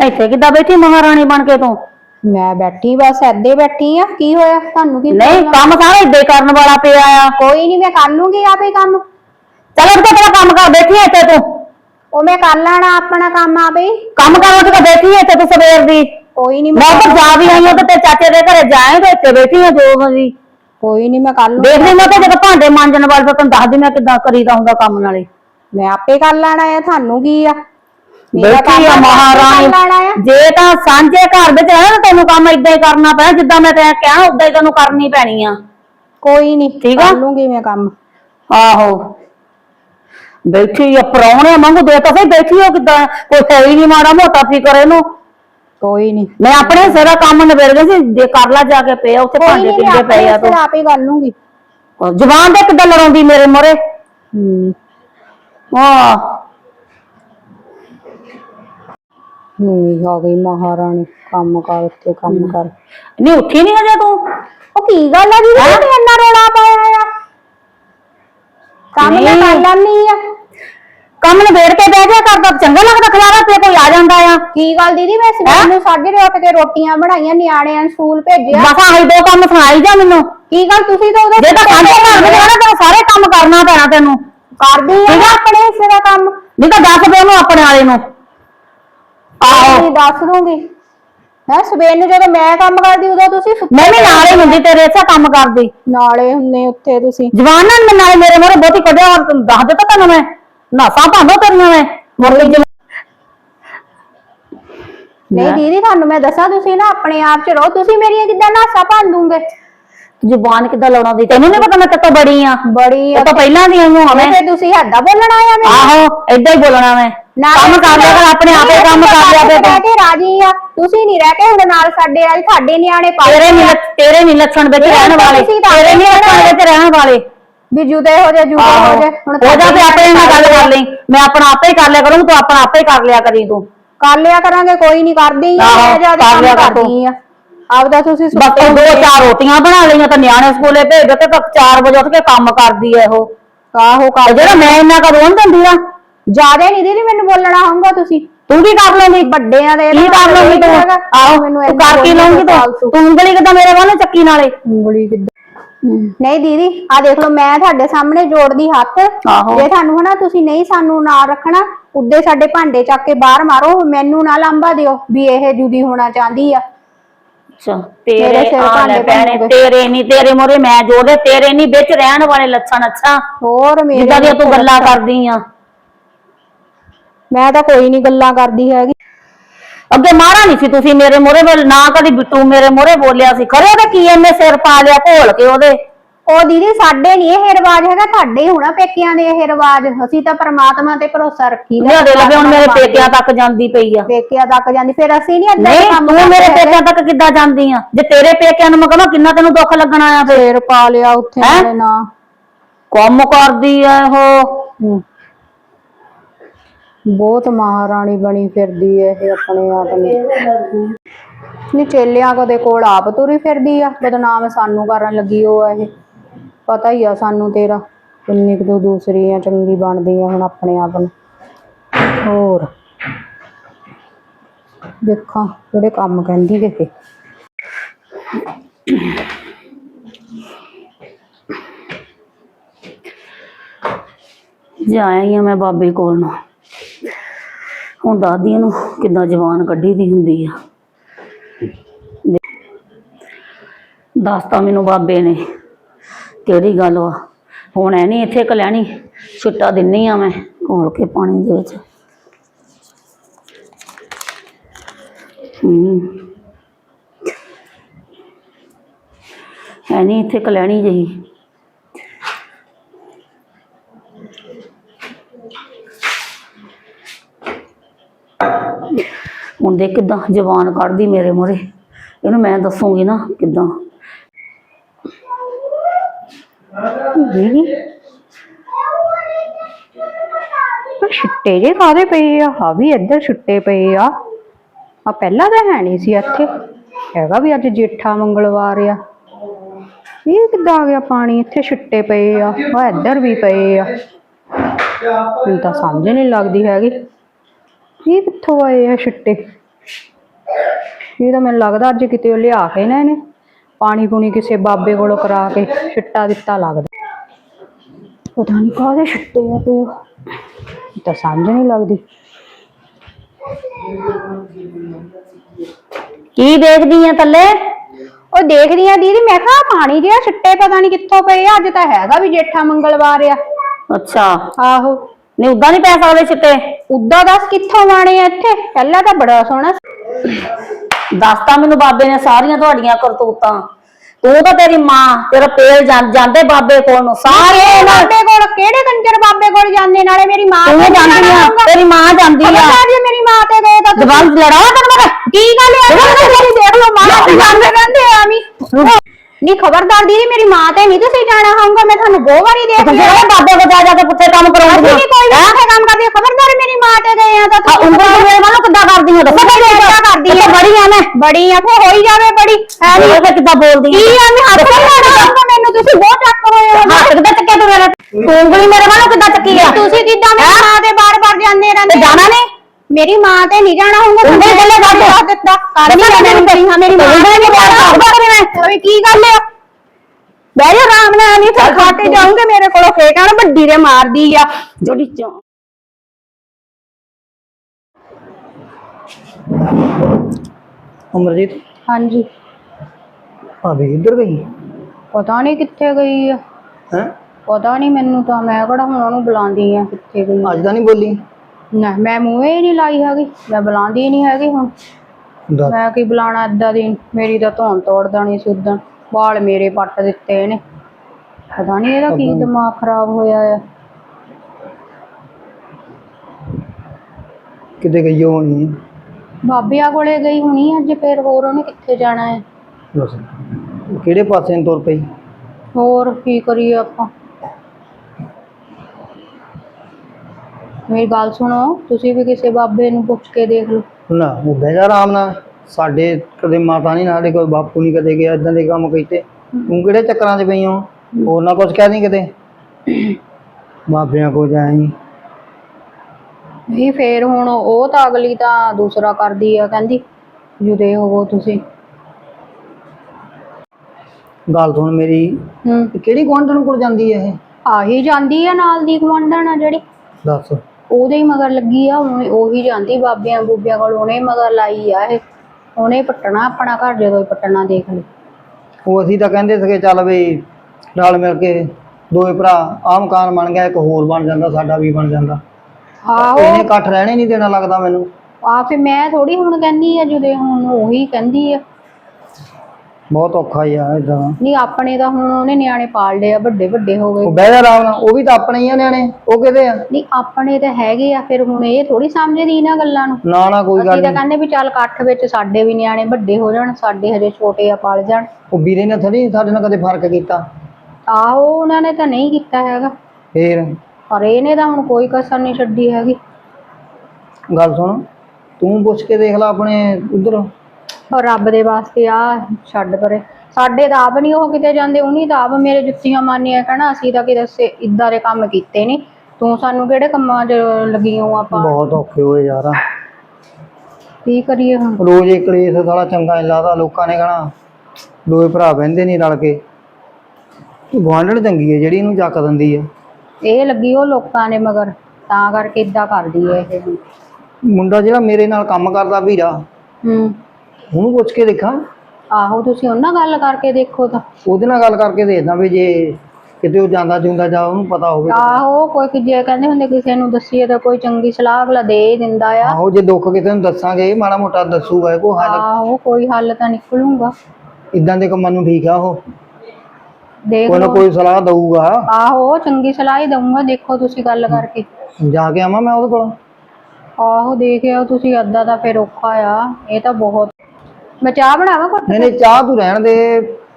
ਇੱਥੇ ਕਿੱਦਾਂ ਬੈਠੀ ਮਹਾਰਾਣੀ ਬਣ ਕੇ ਤੂੰ? ਮੈਂ ਬੈਠੀ ਬਸ ਏਦੇ ਬੈਠੀ ਆ। ਕੀ ਹੋਇਆ? ਤੁਹਾਨੂੰ ਕੀ ਨਹੀਂ? ਕੰਮ ਸਾਰਾ ਹੀ ਕਰਨ ਵਾਲਾ ਪਿਆ ਆ। ਕੋਈ ਨਹੀਂ ਮੈਂ ਕਰ ਲੂੰਗੀ ਆਪੇ ਕੰਮ। ਚੱਲ ਉੱਠ ਕੇ ਤੇਰਾ ਕੰਮ ਕਰ ਬੈਠੀ ਐ ਇੱਥੇ ਤੂੰ। ਉਹ ਮੈਂ ਕਰ ਲੈਣਾ ਆਪਣਾ ਕੰਮ ਆਪੇ। ਕੰਮ ਕਰ ਉੱਠ ਕੇ ਬੈਠੀ ਐ ਇੱਥੇ ਤੂੰ ਸਵੇਰ ਦੀ। ਕੋਈ ਨਹੀਂ ਮੈਂ ਤਾਂ ਜਾ ਵੀ ਆਈ ਹਾਂ ਤੇ ਤੇਰੇ ਚਾਚੇ ਦੇ ਘਰੇ ਜਾਏ ਤੇ ਇੱਥੇ ਬੈਠੀ ਆ ਜੋ ਵਜੀ ਕੋਈ ਨਹੀਂ ਮੈਂ ਕਰ ਲੂੰਗੀ। ਦੇਖਦੀ ਮੈਂ ਕਿ ਜਦੋਂ ਭਾਂਡੇ ਮਾਂਜਣ ਵਾਲੇ ਤਾਂ ਤੈਨੂੰ ਦੱਸਦੀ ਮੈਂ ਕਿੱਦਾਂ ਕਰੀਦਾ ਹੁੰਦਾ ਕੰਮ ਨਾਲੇ। ਮੈਂ ਆਪੇ ਕਰ ਲੈਣਾ ਆ ਤੁਹਾਨੂੰ ਕੀ ਆ? ਬੈਠੀ ਆ ਮਹਾਰਾਣੀ। ਜੇ ਤਾਂ ਸਾਂਝੇ ਘਰ ਵਿੱਚ ਰਹਿਣਾ ਤਾਂ ਤੈਨੂੰ ਕੰਮ ਏਦਾਂ ਹੀ ਕਰਨਾ ਪੈਣਾ ਜਿੱਦਾਂ ਮੈਂ ਤੈਨੂੰ ਕਿਹਾ ਉਦਾਂ ਹੀ ਤੈਨੂੰ ਕਰਨੀ ਪੈਣੀ ਆ। ਕੋਈ ਨਹੀਂ ਠੀਕ ਆ? ਲੂੰਗੀ ਮੈਂ ਕੰਮ। ਆਹੋ। ਬੈਠੀ ਆ ਪਰੌਣੇ ਵਾਂਗੂ ਦੇ ਤਾਂ ਸਹੀ ਬੈਠੀ ਹੋ ਕਿੱਦਾਂ? ਕੋਈ ਹੈ ਹੀ ਨਹੀਂ ਮਾੜਾ ਮੋਟਾ ਫਿਕਰ ਇਹਨੂੰ। ਕੋਈ ਨਹੀਂ ਮੈਂ ਆਪਣੇ ਦਾ ਕੰਮ ਨਿਬੇੜ ਗਈ ਸੀ ਜੇ ਕਰ ਲਾ ਜਾ ਕੇ ਪਿਆ ਉੱਥੇ ਭਾਂਡੇ ਪਿੰਡੇ ਪਏ ਆ ਆਪੇ ਆਪੇ ਕਰ ਲੂੰਗੀ। ਤੂੰ ਜ਼ੁਬਾਨ ਤੇ ਕਿੱਦਾਂ ਲੜਾਉਂਦੀ ਮੇਰੇ ਮੋਰੇ ਹੂੰ। ਵਾਹ ਨਹੀਂ ਆ ਗਈ ਮਹਾਰਾਣੀ ਕੰਮ ਕਰ ਉੱਤੇ ਕੰਮ ਕਰ। ਨਹੀਂ ਉੱਠੀ ਨਹੀਂ ਹਜੇ ਤੂੰ? ਉਹ ਕੀ ਗੱਲ ਆ ਦੀਦੀ ਤੁਸੀਂ ਇੰਨਾ ਰੋਲਾ ਪਾਇਆ ਆ ਕੰਮ ਨਹੀਂ। ਕਰ ਲੈਣੀ ਆ। ਕੰਮ ਨਿਬੇੜ ਕੇ ਬਹਿ ਜਾ ਕਰਦਾ ਚੰਗਾ ਲੱਗਦਾ ਖਲਾਰਾ ਤੇ ਕੋਈ ਆ ਜਾਂਦਾ ਆ। ਕੀ ਗੱਲ ਦੀਦੀ ਮੈਂ ਸਵੇਰ ਨੂੰ ਸਾਜਰੇ ਉੱਠ ਕੇ ਰੋਟੀਆਂ ਬਣਾਈਆਂ ਨਿਆਣਿਆਂ ਨੂੰ ਸਕੂਲ ਭੇਜਿਆ। ਬਸ ਆਹੀ ਦੋ ਕੰਮ ਸੁਣਾਈ ਜਾ ਮੈਨੂੰ। ਕੀ ਗੱਲ ਤੁਸੀਂ ਤਾਂ ਉਹਦੇ ਜੇ ਤਾਂ ਸਾਂਝੇ ਘਰ ਰਹਿਣਾ ਤੈਨੂੰ ਸਾਰੇ ਕੰਮ ਕਰਨਾ ਪੈਣਾ ਤੈਨੂੰ। ਕਰਦੀ ਆ? ਆਪਣੇ ਹਿੱਸੇ ਦਾ ਕੰਮ। ਨਹੀਂ ਤਾਂ ਦੱਸ ਦੇ ਉਹਨੂੰ ਆਪਣੇ ਵਾਲੇ ਨੂੰ। ਆਹੋ। ਆਹੋ ਦੱਸ ਦੂੰਗੀ। ਹੈ ਸਵੇਰ ਨੂੰ ਜਦੋਂ ਮੈਂ ਕੰਮ ਕਰਦੀ ਉਦੋਂ ਤੁਸੀਂ ਸੁੱਤੇ ਮੈਂ ਵੀ ਨਾਲ ਹੀ ਹੁੰਦੀ ਤੇਰੇ ਇੱਥੇ ਕੰਮ ਕਰਦੀ। ਨਾਲੇ ਹੁੰਨੇ ਉੱਥੇ ਤੁਸੀਂ। ਜਵਾਨ ਨਾਲ ਮੈਂ ਨਾਲੇ ਮੇਰੇ ਮੋਰੇ ਬਹੁਤੀ ਕੱਢਿਆ ਔਰ ਤੈਨੂੰ ਦੱਸ ਦਿੱਤਾ ਤੈਨੂੰ ਮੈਂ। ਨਾਸਾਂ ਭਾਂਦੋ ਤੇਰੀਆਂ ਮੈਂ। ਮੁਰਲੀ ਜਿਵੇਂ ਨਹੀਂ ਦੀਦੀ ਤੁਹਾਨੂੰ ਮੈਂ ਦੱਸਾਂ ਤੁਸੀਂ ਨਾ ਆਪਣੇ ਆਪ ਚ ਰਹੋ। ਤੁਸੀਂ ਮੇਰੀਆਂ ਕਿੱਦਾਂ ਨਾਸਾ ਭੰਨ ਦੂੰਗੇ? ਜ਼ੁਬਾਨ ਕਿੱਦਾਂ ਲਾਉਣਾਉਂਦੀ ਤੈਨੂੰ ਨਹੀਂ ਪਤਾ ਮੈਂ ਬੜੀ ਆ। ਬੜੀ ਉਹ ਤਾਂ ਪਹਿਲਾਂ ਦੀ ਆਈ ਹਾਂ ਮੈਂ। ਤੇ ਤੁਸੀਂ ਹੱਦਾ ਬੋਲਣਾ ਮੈਂ। ਆਹੋ ਏਦਾਂ ਹੀ ਬੋਲਣਾ ਮੈਂ। ਕੰਮ ਕਰ ਲਿਆ ਕਰ ਆਪਣੇ ਆਪੇ ਕੰਮ ਕਰ ਲਿਆ ਕਰ। ਕੇ ਰਾਜੀ ਆ। ਤੁਸੀਂ ਨਹੀਂ ਰਹਿ ਕੇ ਹੁਣ ਨਾਲ ਸਾਡੇ ਰਾਜ ਸਾਡੇ ਨਿਆਣੇ ਪਾ ਤੇਰੇ ਨਹੀਂ ਤੇਰੇ ਨਹੀਂ ਲੱਛਣ ਵਿੱਚ ਰਹਿਣ ਤਾਂ ਵਾਲੇ ਤਾਂ ਤੇਰੇ ਨਹੀਂ ਲੱਛਣ ਵਿੱਚ ਰਹਿਣ ਵਾਲੇ। ਵੀ ਜੁਦੇ ਹੋ ਜਾ ਜੁਦੇ ਹੋ ਜਾ ਹੁਣ ਉਹਦਾ ਤੇ ਆਪਣੇ ਨਾਲ ਗੱਲ ਕਰ ਲਈ। ਮੈਂ ਆਪਣਾ ਆਪੇ ਹੀ ਕਰ ਲਿਆ ਕਰੂੰ ਤੂੰ ਆਪਣਾ ਆਪੇ ਹੀ ਕਰ ਲਿਆ ਕਰੀ ਤੂੰ। ਕਰ ਲਿਆ ਕਰਾਂਗੇ ਕੋਈ ਨਹੀਂ ਕਰਦੀ ਆ ਮੈਂ ਜ਼ਿਆਦਾ ਕਰ ਲਿਆ ਕਰਦੀ ਆ। ਆਪਦਾ ਤੁਸੀਂ ਤੂੰ ਦੋ ਚਾਰ ਰੋਟੀਆਂ ਬਣਾ ਲਈਆਂ ਤਾਂ ਨਿਆਣੇ ਸਕੂਲੇ ਭੇਜ ਦਿੱਤੇ ਤਾਂ 4 ਵਜੇ ਉੱਠ ਕੇ ਕੰਮ ਕਰਦੀ ਐ ਉਹ। ਆਹੋ ਤੇ ਕਰ ਜਿਹੜਾ ਮੈਂ ਇੰਨਾ ਕਦੋਂ ਦਿੰਦੀ ਆ ਜ਼ਿਆਦਾ ਨਹੀਂ ਦੀਦੀ ਮੈਨੂੰ ਬੋਲਣਾ ਹੋਊਗਾ ਤੁਸੀਂ। ਤੂੰ ਕੀ ਕਰ ਲੇਂਗੀ ਵੱਡਿਆਂ ਦੇ ਕੀ ਕਰ ਲੇਂਗੀ ਤੂੰ? ਆਹੋ ਮੈਨੂੰ ਤੂੰ ਕਰ ਕੀ ਲਊਂਗੀ ਤੂੰ ਤੂੰ ਉਂਗਲੀ ਕਿੱਦਾਂ ਮੇਰੇ ਵੱਲ ਚੱਕੀ ਨਾਲੇ? ਉਂਗਲੀ ਕਿੱਦਾਂ? ਨਹੀਂ ਦੀਦੀ ਆ ਦੇਖ ਲਓ ਮੈਂ ਤੁਹਾਡੇ ਸਾਹਮਣੇ ਜੋੜਦੀ ਹੱਥ। ਜੇ ਤੁਹਾਨੂੰ ਹਨਾ ਤੁਸੀਂ ਨਹੀਂ ਸਾਨੂੰ ਨਾਲ ਰੱਖਣਾ ਉੱਦੇ ਸਾਡੇ ਭਾਂਡੇ ਚੱਕ ਕੇ ਬਾਹਰ ਮਾਰੋ ਮੈਨੂੰ ਨਾ ਲਾਂਬਾ ਦਿਓ ਵੀ ਇਹ ਜੁਦੀ ਹੋਣਾ ਚਾਹੁੰਦੀ ਆ। ਅੱਛਾ ਤੇਰੇ ਸਿਰ ਆ ਲੈ ਭਾਂਡੇ ਭੈਣੇ ਭੰਨੋਗੇ। ਤੇਰੇ ਨਹੀਂ ਤੇਰੇ ਮੋਰੇ ਮੈਂ ਜੋੜੇ ਤੇਰੇ ਨਹੀਂ ਵਿੱਚ ਰਹਿਣ ਵਾਲੇ ਲੱਛਣ ਅੱਛਾ? ਹੋਰ ਮੇਰੇ ਜਿੱਦਾਂ ਦੀਆਂ ਤੂੰ ਗੱਲਾਂ ਕਰਦੀ ਆ। ਮੈਂ ਤਾਂ ਕੋਈ ਨਹੀਂ ਗੱਲਾਂ ਕਰਦੀ ਹੈਗੀ। ਅੱਗੇ ਮਾਰਾ ਨਹੀਂ ਸੀ ਤੁਸੀਂ ਮੇਰੇ ਮੋਰੇ ਵੱਲ ਨਾ ਕਦੀ ਬਿੱਟੂ ਮੇਰੇ ਮੋਰੇ ਬੋਲਿਆ ਸੀ। ਖਰੇ ਉਹਦੇ ਕੀ ਇਹਨੇ ਸਿਰ ਪਾ ਲਿਆ ਘੋਲ ਕੇ ਉਹਦੇ? ਉਹ ਦੀਦੀ ਸਾਡੇ ਨਹੀਂ ਇਹ ਰਿਵਾਜ ਹੈਗਾ ਤੁਹਾਡੇ ਹੀ ਹੋਣਾ ਪੇਕਿਆਂ ਦੇ ਇਹ ਰਿਵਾਜ। ਅਸੀਂ ਤਾਂ ਪ੍ਰਮਾਤਮਾ ਤੇ ਭਰੋਸਾ ਰੱਖੀਦਾ ਲਿਆ ਦੇ ਲਵੇ ਹੁਣ ਮੇਰੇ ਪੇਕਿਆਂ ਤੱਕ ਜਾਂਦੀ ਪਈ ਆ। ਪੇਕਿਆਂ ਤੱਕ ਜਾਂਦੀ ਫਿਰ ਅਸੀਂ ਨਹੀਂ ਦੇ ਨਹੀਂ ਕੰਮ ਤੂੰ ਮੇਰੇ। ਪੇਕਿਆਂ ਤੱਕ ਕਿੱਦਾਂ ਜਾਂਦੀ ਆ? ਜੇ ਤੇਰੇ ਪੇਕਿਆਂ ਨੂੰ ਮੈਂ ਕਹਾਂ ਕਿੰਨਾ ਤੈਨੂੰ ਦੁੱਖ ਲੱਗਣਾ ਆ ਫੇਰ? ਪਾ ਲਿਆ ਉੱਥੇ? ਮੇਰੇ ਨਾਲ। ਕੰਮ ਕਰਦੀ ਆ ਉਹ। ਬਹੁਤ ਮਹਾਰਾਣੀ ਬਣੀ ਫਿਰਦੀ ਹੈ ਇਹ ਆਪਣੇ ਆਪ ਨੂੰ। ਨੀ ਚੇਲਿਆਂ ਕੋ ਦੇ ਕੋਲ ਆਪ ਤੁਰੀ ਫਿਰਦੀ ਆ, ਬਦਨਾਮ ਸਾਨੂੰ ਕਰਨ ਲੱਗੀ ਉਹ ਇਹ। ਪਤਾ ਹੀ ਆ ਸਾਨੂੰ ਤੇਰਾ, ਕਿੰਨੀ ਕੁ ਤੂੰ ਦੂਸਰੀ ਆ, ਚੰਗੀ ਬਣਦੀ ਆ ਹੁਣ ਆਪਣੇ ਆਪ ਨੂੰ। ਹੋਰ? ਦੇਖਾਂ ਕਿਹੜੇ ਕੰਮ ਕਹਿੰਦੀ ਇਹ। ਜਾਈ ਆ ਮੈਂ ਬਾਬੇ ਕੋਲ ਨੂੰ। ਹੁਣ ਦਾਦੀ ਨੂੰ ਕਿੱਦਾਂ ਜਵਾਨ ਕੱਢੀ ਦੀ ਹੁੰਦੀ ਆ। ਦੱਸਤਾ ਮੈਨੂੰ ਬਾਬੇ ਨੇ ਕਿਹੜੀ ਗੱਲ ਵਾ। ਹੁਣ ਐ ਨਹੀਂ ਇੱਥੇ ਕਲਿਆਣੀ ਛੁੱਟਾ ਦਿੰਨੀ ਆ ਮੈਂ ਘੋਲ ਕੇ ਪਾਣੀ ਦੇ ਵਿੱਚ। ਹੂੰ। ਹੈ ਨਹੀਂ ਇੱਥੇ ਕਲਿਆਣੀ ਜਹੀ। ਹੁਣ ਦੇਖ ਕਿਦਾਂ ਜਵਾਨ ਕੱਢਦੀ ਮੇਰੇ ਮੂਹਰੇ? ਇਹਨੂੰ ਮੈਂ ਦੱਸੂਗੀ ਨਾ ਕਿਦਾਂ। ਜੀ ਛਿੱਟੇ ਜੇ ਕਾਦੇ ਪਏ ਆ? ਹਾਂ ਵੀ ਇੱਧਰ ਛਿੱਟੇ ਪਏ ਆ। ਆ ਪਹਿਲਾਂ ਤਾਂ ਹੈ ਨਹੀਂ ਸੀ ਇੱਥੇ। ਹੈਗਾ ਵੀ ਅੱਜ ਜੇਠਾ ਮੰਗਲਵਾਰ ਆ। ਇਹ ਕਿੱਦਾਂ ਆ ਗਿਆ ਪਾਣੀ? ਇੱਥੇ ਛਿੱਟੇ ਪਏ ਆ। ਆ ਇੱਧਰ ਵੀ ਪਏ ਆ। ਮੈਨੂੰ ਤਾਂ ਸਮਝ ਨਹੀਂ ਲੱਗਦੀ ਹੈਗੀ। ਇਹ ਕਿੱਥੋਂ ਆਏ ਆ ਛਿੱਟੇ? ਇਹ ਤਾਂ ਮੈਨੂੰ ਲੱਗਦਾ ਅੱਜ ਕਿਤੇ ਉਹ ਲਿਆ ਕੇ ਨਾ ਇਹਨੇ। ਪਾਣੀ ਪੂਣੀ ਕਿਸੇ ਬਾਬੇ ਕੋਲੋਂ ਕਰਾ ਕੇ ਛਿੱਟਾ ਦਿੱਤਾ ਲੱਗਦਾ। ਪਤਾ ਨਹੀਂ ਕਾਹਦੇ ਛਿੱਟੇ ਆ ਪਏ ਤਾਂ ਸਮਝ ਨਹੀਂ ਲੱਗਦੀ। ਕੀ ਦੇਖਦੀ ਆ ਥੱਲੇ? ਉਹ ਦੇਖਦੀ ਆ ਦੀਦੀ ਮੈਂ ਕਿਹਾ ਪਾਣੀ ਜਿਹਾ ਛਿੱਟੇ ਪਤਾ ਨਹੀਂ ਕਿੱਥੋਂ ਪਏ ਆ ਅੱਜ ਤਾਂ ਹੈਗਾ ਵੀ ਜੇਠਾ ਮੰਗਲਵਾਰ ਆ। ਅੱਛਾ। ਆਹੋ। ਨਹੀਂ ਉਦਾਂ ਨਹੀਂ ਪੈ ਸਕਦੇ ਛਿੱਟੇ। ਉੱਦਾਂ ਦੱਸ ਕਿੱਥੋਂ ਆਣੇ ਆ ਇੱਥੇ? ਪਹਿਲਾਂ ਤਾਂ ਬੜਾ ਸੋਹਣਾ ਦੱਸਤਾ ਮੈਨੂੰ ਬਾਬੇ ਨੇ ਸਾਰੀਆਂ ਤੁਹਾਡੀਆਂ ਕਰਤੂਤਾਂ। ਤੂੰ ਤਾਂ ਤੇਰੀ ਮਾਂ ਤੇਰਾ ਪੇਲ ਜਾਂਦੇ ਬਾਬੇ ਕੋਲ ਨੂੰ ਸਾਰੇ ਨਾਲ। ਬਾਬੇ ਕੋਲ ਕਿਹੜੇ ਕੰਜਰ ਬਾਬੇ ਕੋਲ ਜਾਂਦੇ ਨਾਲੇ ਮੇਰੀ ਮਾਂ ਤੂੰ ਜਾਂਦੀ ਆ। ਤੇਰੀ ਮਾਂ ਜਾਂਦੀ ਆ। ਜੇ ਮੇਰੀ ਮਾਂ ਤੇ ਗਏ ਤਾਂ ਜਵਾਨ ਲੜਾਵਾ ਤੈਨੂੰ ਮੈਂ। ਕੀ ਗੱਲ ਹੈ ਦੇਖ ਲਓ ਮਾਂ ਜਾਂਦੇ ਰਹਿੰਦੇ ਆ ਵੀ ਨਹੀਂ ਖਬਰਦਾਰ ਦੀਦੀ ਮੇਰੀ ਮਾਂ ਤੇ ਨਹੀਂ ਤੁਸੀਂ ਜਾਣਾ ਹੋਊਗਾ ਮੈਂ ਤੁਹਾਨੂੰ ਬਹੁਤ ਵਾਰੀ ਦੇਖ ਲਿਆ ਜਿਹੜੇ ਬਾਬੇ ਕੋਲ ਜਾ ਜਾ ਕੇ ਪੁੱਠੇ ਕੰਮ ਕਰਾਉਂਦੀ ਨਹੀਂ ਕੋਈ ਵੀ ਉੱਥੇ ਕੰਮ ਕਰਦੀ। ਖਬਰਦਾਰ ਮੇਰੀ ਮਾਂ ਤੇ ਗਏ ਆ ਤਾਂ ਉਂਗਲ ਮੇਰੇ ਵੱਲੋਂ ਕਿੱਦਾਂ ਕਰਦੀ ਆ? ਦੱਸੋ ਨੀ ਕਿੱਦਾਂ ਕਰਦੀ ਆ? ਬੜੀ ਆ ਮੈਂ। ਬੜੀ ਆ ਫੇ ਹੋਈ ਜਾਵੇ ਬੜੀ। ਐ ਨੀ ਉਹ ਕਿੱਦਾਂ ਬੋਲਦੀ ਕੀ ਆ ਮੈਂ ਹੱਥ ਨਹੀਂ ਲਾਉਣਾ ਮੈਨੂੰ ਤੁਸੀਂ ਬਹੁਤ ਚੱਕ ਹੋਏ ਹੋ। ਹੱਥ ਕਿੱਦਾਂ ਚੱਕਿਆ ਤੂੰ ਮੇਰਾ ਉਂਗਲੀ ਮੇਰੇ ਵੱਲੋਂ ਕਿੱਦਾਂ ਚੱਕੀ ਆ? ਤੁਸੀਂ ਕਿੱਦਾਂ ਮੇਰੀ ਮਾਂ ਦੇ ਬਾਰ-ਬਾਰ ਜਾਂਦੇ ਰਹਿੰਦੇ ਜਾਣਾ ਨੀ? ਮੇਰੀ ਮਾਂ ਤੇ ਨਹੀਂ ਜਾਣਾ ਉਂਗਲ ਥੱਲੇ ਕਰ ਦੇ। ਦਿੱਤਾ। ਕਰ ਨਹੀਂ ਮੈਨੂੰ ਹਾਂ ਮੇਰੀ ਮਾਂ ਉਂਗਲ ਨਹੀਂ ਬਾਹਰ ਕੱਢਦਾ ਕਰੀ ਮੈਂ। ਓਏ ਕੀ ਗੱਲ ਹੈ ਬਹਿ ਜਾ ਆਰਾਮ ਨਾਲ ਨਹੀਂ ਫਿਰ ਖਾਤੇ ਜਾਉਂਗੇ ਮੇਰੇ ਕੋਲੋਂ ਫੇਰ ਕਹਿਣਾ ਵੱਡੀ ਦੇ ਮਾਰਦੀ ਆ। ਜਿਹੜੀ ਚੋਂ ਅਮਰਜੀਤ ਹਾਂਜੀ। ਭਾਬੀ ਇੱਧਰ ਗਈ? ਪਤਾ ਨਹੀਂ ਕਿੱਥੇ ਗਈ ਆ। ਹੈ? ਪਤਾ ਨਹੀਂ ਮੈਨੂੰ ਤਾਂ ਮੈਂ ਕਿਹੜਾ ਹੁਣ ਉਹਨੂੰ ਬੁਲਾਉਂਦੀ ਆ ਕਿੱਥੇ ਗਈ ਆ। ਅੱਜ ਤਾਂ ਨਹੀਂ ਬੋਲੀ? ਨਾ ਮੈਂ ਮੂੰਹੇ ਹੀ ਨਹੀਂ ਲਾਈ ਹੈਗੀ ਮੈਂ ਬੁਲਾਉਂਦੀ ਨਹੀਂ ਹੈਗੀ ਹੁਣ। ਮੈਂ ਕੀ ਬੁਲਾਣਾ ਏਦਾਂ ਦੀ? ਮੇਰੀ ਤਾਂ ਧੌਣ ਤੋੜ ਦੇਣੀ ਸੀ ਉਦੋਂ ਵਾਲ ਮੇਰੇ ਪੱਟ ਦਿੱਤੇ ਇਹਨੇ ਪਤਾ ਨਹੀਂ ਇਹਦਾ ਕੀ ਦਿਮਾਗ ਖਰਾਬ ਹੋਇਆ ਆ। ਕਿਤੇ ਗਈ ਹੋਣੀ ਹੈ ਬਾਬਿਆਂ ਕੋਲੇ ਗਈ ਹੁਣੀ ਅੱਜ ਫੇਰ ਹੋਰ ਉਹਨੇ ਕਿੱਥੇ ਜਾਣਾ ਹੈ ਦੱਸ। ਕਿਹੜੇ ਪਾਸੇ ਨੂੰ ਤੁਰ ਪਈ? ਹੋਰ ਕੀ ਕਰੀਏ ਆਪਾਂ? ਮੇਰੀ ਗੱਲ ਸੁਣੋ ਤੁਸੀਂ ਵੀ ਕਿਸੇ ਬਾਬੇ ਨੂੰ ਪੁੱਛ ਕੇ ਦੇਖ ਲਓ। ਨਾ ਉਹ ਬਹਿ ਜਾ ਆਰਾਮ ਨਾਲ। ਸਾਡੇ ਕਦੇ ਮਾਤਾ ਨਹੀਂ ਸਾਡੇ ਕੋਈ ਬਾਪੂ ਨਹੀਂ ਕਦੇ ਗਿਆ ਇਦਾਂ ਦੇ ਕੰਮ ਕੀਤੇ। ਤੂੰ ਕਿਹੜੇ ਚੱਕਰਾਂ 'ਚ ਪਈ ਹੋ ਹੋਰ ਨਾ ਕੁਝ ਕਹਿ ਦੀ ਕਿਤੇ? ਬਾਬਿਆਂ ਕੋ ਜਾਈ ਨਹੀਂ ਫੇਰ ਹੁਣ ਉਹ ਤਾਂ ਅਗਲੀ ਤਾਂ ਦੂਸਰਾ ਕਰਦੀ ਆ ਕਹਿੰਦੀ ਜੁਦੇ ਹੋਵੋ ਤੁਸੀਂ। ਗੱਲ ਸੁਣ ਮੇਰੀ। ਹੂੰ। ਕਿਹੜੀ ਗੁਆਂਢਣ ਕੋਲ ਜਾਂਦੀ ਹੈ ਇਹ? ਆਹੀ ਜਾਂਦੀ ਆ ਨਾਲ ਦੀ ਗਵਾਂਢਣ ਆ ਜਿਹੜੀ। ਦੱਸ। ਉਹਦੇ ਹੀ ਮਗਰ ਲੱਗੀ ਆ ਉਹੀ ਜਾਂਦੀ ਬਾਬਿਆਂ ਬੂਬਿਆਂ ਕੋਲ ਉਹਨੇ ਹੀ ਮਗਰ ਲਾਈ ਆ ਇਹ। ਉਹਨੇ ਪੱਟਣਾ ਆਪਣਾ ਘਰ ਜਦੋਂ ਪੱਟਣਾ ਦੇਖ ਲਈ ਉਹ ਅਸੀਂ ਤਾਂ ਕਹਿੰਦੇ ਸੀਗੇ ਚੱਲ ਵੀ ਨਾਲ ਮਿਲ ਕੇ ਦੋਏ ਭਰਾ ਆਹ ਮਕਾਨ ਬਣ ਗਿਆ ਇੱਕ ਹੋਰ ਬਣ ਜਾਂਦਾ ਸਾਡਾ ਵੀ ਬਣ ਜਾਂਦਾ। ਆਹੋ। ਇਹਨੇ ਇਕੱਠ ਰਹਿਣੇ ਨਹੀਂ ਦੇਣਾ ਲੱਗਦਾ ਮੈਨੂੰ। ਆ ਫੇ ਮੈਂ ਥੋੜੀ ਹੁਣ ਕਹਿੰਦੀ ਆ ਜੁਦੇ ਹੁਣ ਉਹੀ ਕਹਿੰਦੀ ਆ। ਬਹੁਤ ਔਖਾ ਹੀ ਆ ਇਦਾਂ ਨਹੀਂ ਆਪਣੇ ਤਾਂ ਹੁਣ ਉਹਨੇ ਨਿਆਣੇ ਪਾਲ ਲਏ ਆ ਵੱਡੇ ਵੱਡੇ ਹੋ ਗਏ। ਉਹ ਬਹਿ ਜਾ ਆਰਾਮ ਨਾਲ ਉਹ ਵੀ ਤਾਂ ਆਪਣੇ ਹੀ ਆ ਨਿਆਣੇ ਉਹ ਕਿਹਦੇ ਆ? ਨਹੀਂ ਆਪਣੇ ਤਾਂ ਹੈਗੇ ਆ ਫਿਰ ਹੁਣ ਇਹ ਥੋੜੀ ਸਮਝਦੀ ਇਹਨਾਂ ਗੱਲਾਂ ਨੂੰ। ਨਾ ਨਾ ਕੋਈ ਗੱਲ ਅਸੀਂ ਤਾਂ ਨਹੀਂ ਕਹਿੰਦੇ ਵੀ ਚੱਲ ਇਕੱਠ ਵਿੱਚ ਸਾਡੇ ਵੀ ਨਿਆਣੇ ਵੱਡੇ ਹੋ ਜਾਣ ਸਾਡੇ ਹਜੇ ਛੋਟੇ ਆ ਪਾਲ ਜਾਣ। ਉਹ ਵੀਰੇ ਨੇ ਥੋੜੀ ਸਾਡੇ ਨਾਲ ਕਦੇ ਫ਼ਰਕ ਕੀਤਾ? ਆਹੋ ਉਹਨਾਂ ਨੇ ਤਾਂ ਨਹੀਂ ਕੀਤਾ ਹੈਗਾ। ਫੇਰ? ਪਰ ਇਹਨੇ ਤਾਂ ਹੁਣ ਕੋਈ ਕਸਰ ਨਹੀਂ ਛੱਡੀ ਹੈਗੀ। ਗੱਲ ਸੁਣ ਤੂੰ ਪੁੱਛ ਕੇ ਦੇਖ ਲੈ ਆਪਣੇ ਉਧਰ। ਔਰ ਰੱਬ ਦੇ ਵਾਸਤੇ ਆ ਛੱਡ ਪਰੇ। ਸਾਡੇ ਤਾਂ ਆਪ ਨਹੀਂ ਉਹ ਕਿਤੇ ਜਾਂਦੇ ਉਹਨੀ ਤਾਂ ਆਪ ਮੇਰੇ ਜੁੱਤੀਆਂ ਮਾਨੀਆਂ ਕਹਿਣਾ ਅਸੀਂ ਤਾਂ ਕਿਤੇ ਸੇ ਇਦਾਂ ਦੇ ਕੰਮ ਕੀਤੇ ਨਹੀਂ ਤੂੰ ਸਾਨੂੰ ਕਿਹੜੇ ਕੰਮਾਂ 'ਚ ਲੱਗੀ ਹੋ ਆਪਾਂ? ਬਹੁਤ ਔਖੇ ਹੋਏ ਯਾਰ। ਕੀ ਕਰੀਏ ਹੁਣ? ਰੋਜ਼ ਇਹ ਕਲੇਸ਼ ਸਾਲਾ ਚੰਗਾ ਨਹੀਂ ਲੱਗਦਾ ਲੋਕਾਂ ਨੇ ਕਹਣਾ ਦੋਏ ਭਰਾ ਬਹਿੰਦੇ ਨਹੀਂ ਰਲ ਕੇ। ਗੁਆਂਢਣ ਚੰਗੀ ਹੈ ਜਿਹੜੀ ਇਹਨੂੰ ਚੱਕ ਦਿੰਦੀ ਹੈ ਇਹ ਲੱਗੀ ਉਹ ਲੋਕਾਂ ਨੇ ਮਗਰ ਤਾਂ ਕਰਕੇ ਇਦਾਂ ਕਰਦੀ ਹੈ ਇਹ। ਮੁੰਡਾ ਜਿਹੜਾ ਮੇਰੇ ਨਾਲ ਕੰਮ ਕਰਦਾ ਵੀਰਾ। ਹੂੰ। ਉਹਨੂੰ ਪੁੱਛ ਕੇ ਦੇਖਾਂ। ਆਹੋ ਤੁਸੀਂ ਉਹਨਾਂ ਗੱਲ ਕਰਕੇ ਦੇਖੋ ਤਾਂ। ਉਹਦੇ ਨਾਲ ਗੱਲ ਕਰਕੇ ਦੇਖਦਾ ਵੀ ਜੇ ਕਿਤੇ ਉਹ ਜਾਂਦਾ ਜੁੰਦਾ ਜਾ ਉਹਨੂੰ ਪਤਾ ਹੋਵੇ ਆਹੋ ਕੋਈ ਕਿ ਜੇ ਕਹਿੰਦੇ ਹੁੰਦੇ ਕਿਸੇ ਨੂੰ ਦੱਸੀਏ ਤਾਂ ਕੋਈ ਚੰਗੀ ਸਲਾਹ ਅਗਲਾ ਦੇ ਹੀ ਦਿੰਦਾ ਆ। ਆਹੋ ਜੇ ਦੁੱਖ ਕਿਸੇ ਨੂੰ ਦੱਸਾਂਗੇ ਮਾੜਾ ਮੋਟਾ ਦੱਸੂਗਾ ਕੋ ਹੱਲ। ਆਹੋ ਕੋਈ ਹੱਲ ਤਾਂ ਨਿਕਲੂਗਾ। ਇਦਾਂ ਦੇ ਕੰਮਾਂ ਨੂੰ ਠੀਕ ਆ ਉਹ। ਦੇਖ ਕੋਈ ਨਾ ਲਓ। ਕੋਈ ਸਲਾਹ ਦਊਗਾ। ਆਹੋ ਚੰਗੀ ਸਲਾਹ ਹੀ ਦਊਂਗਾ ਦੇਖੋ ਤੁਸੀਂ ਗੱਲ ਕਰਕੇ। ਜਾ ਕੇ ਆਵਾਂ ਮੈਂ ਉਹਦੇ ਕੋਲ। ਆਹੋ ਦੇਖਿਓ ਤੁਸੀਂ ਅੱਧਾ ਤਾਂ ਫਿਰ ਔਖਾ ਆ। ਇਹ ਤਾਂ ਬਹੁਤ ਮੈਂ ਚਾਹ ਬਣਾਵਾਂ ਘੁੱਟ ਨਹੀਂ ਨਹੀਂ ਚਾਹ ਤੂੰ ਰਹਿਣ ਦੇ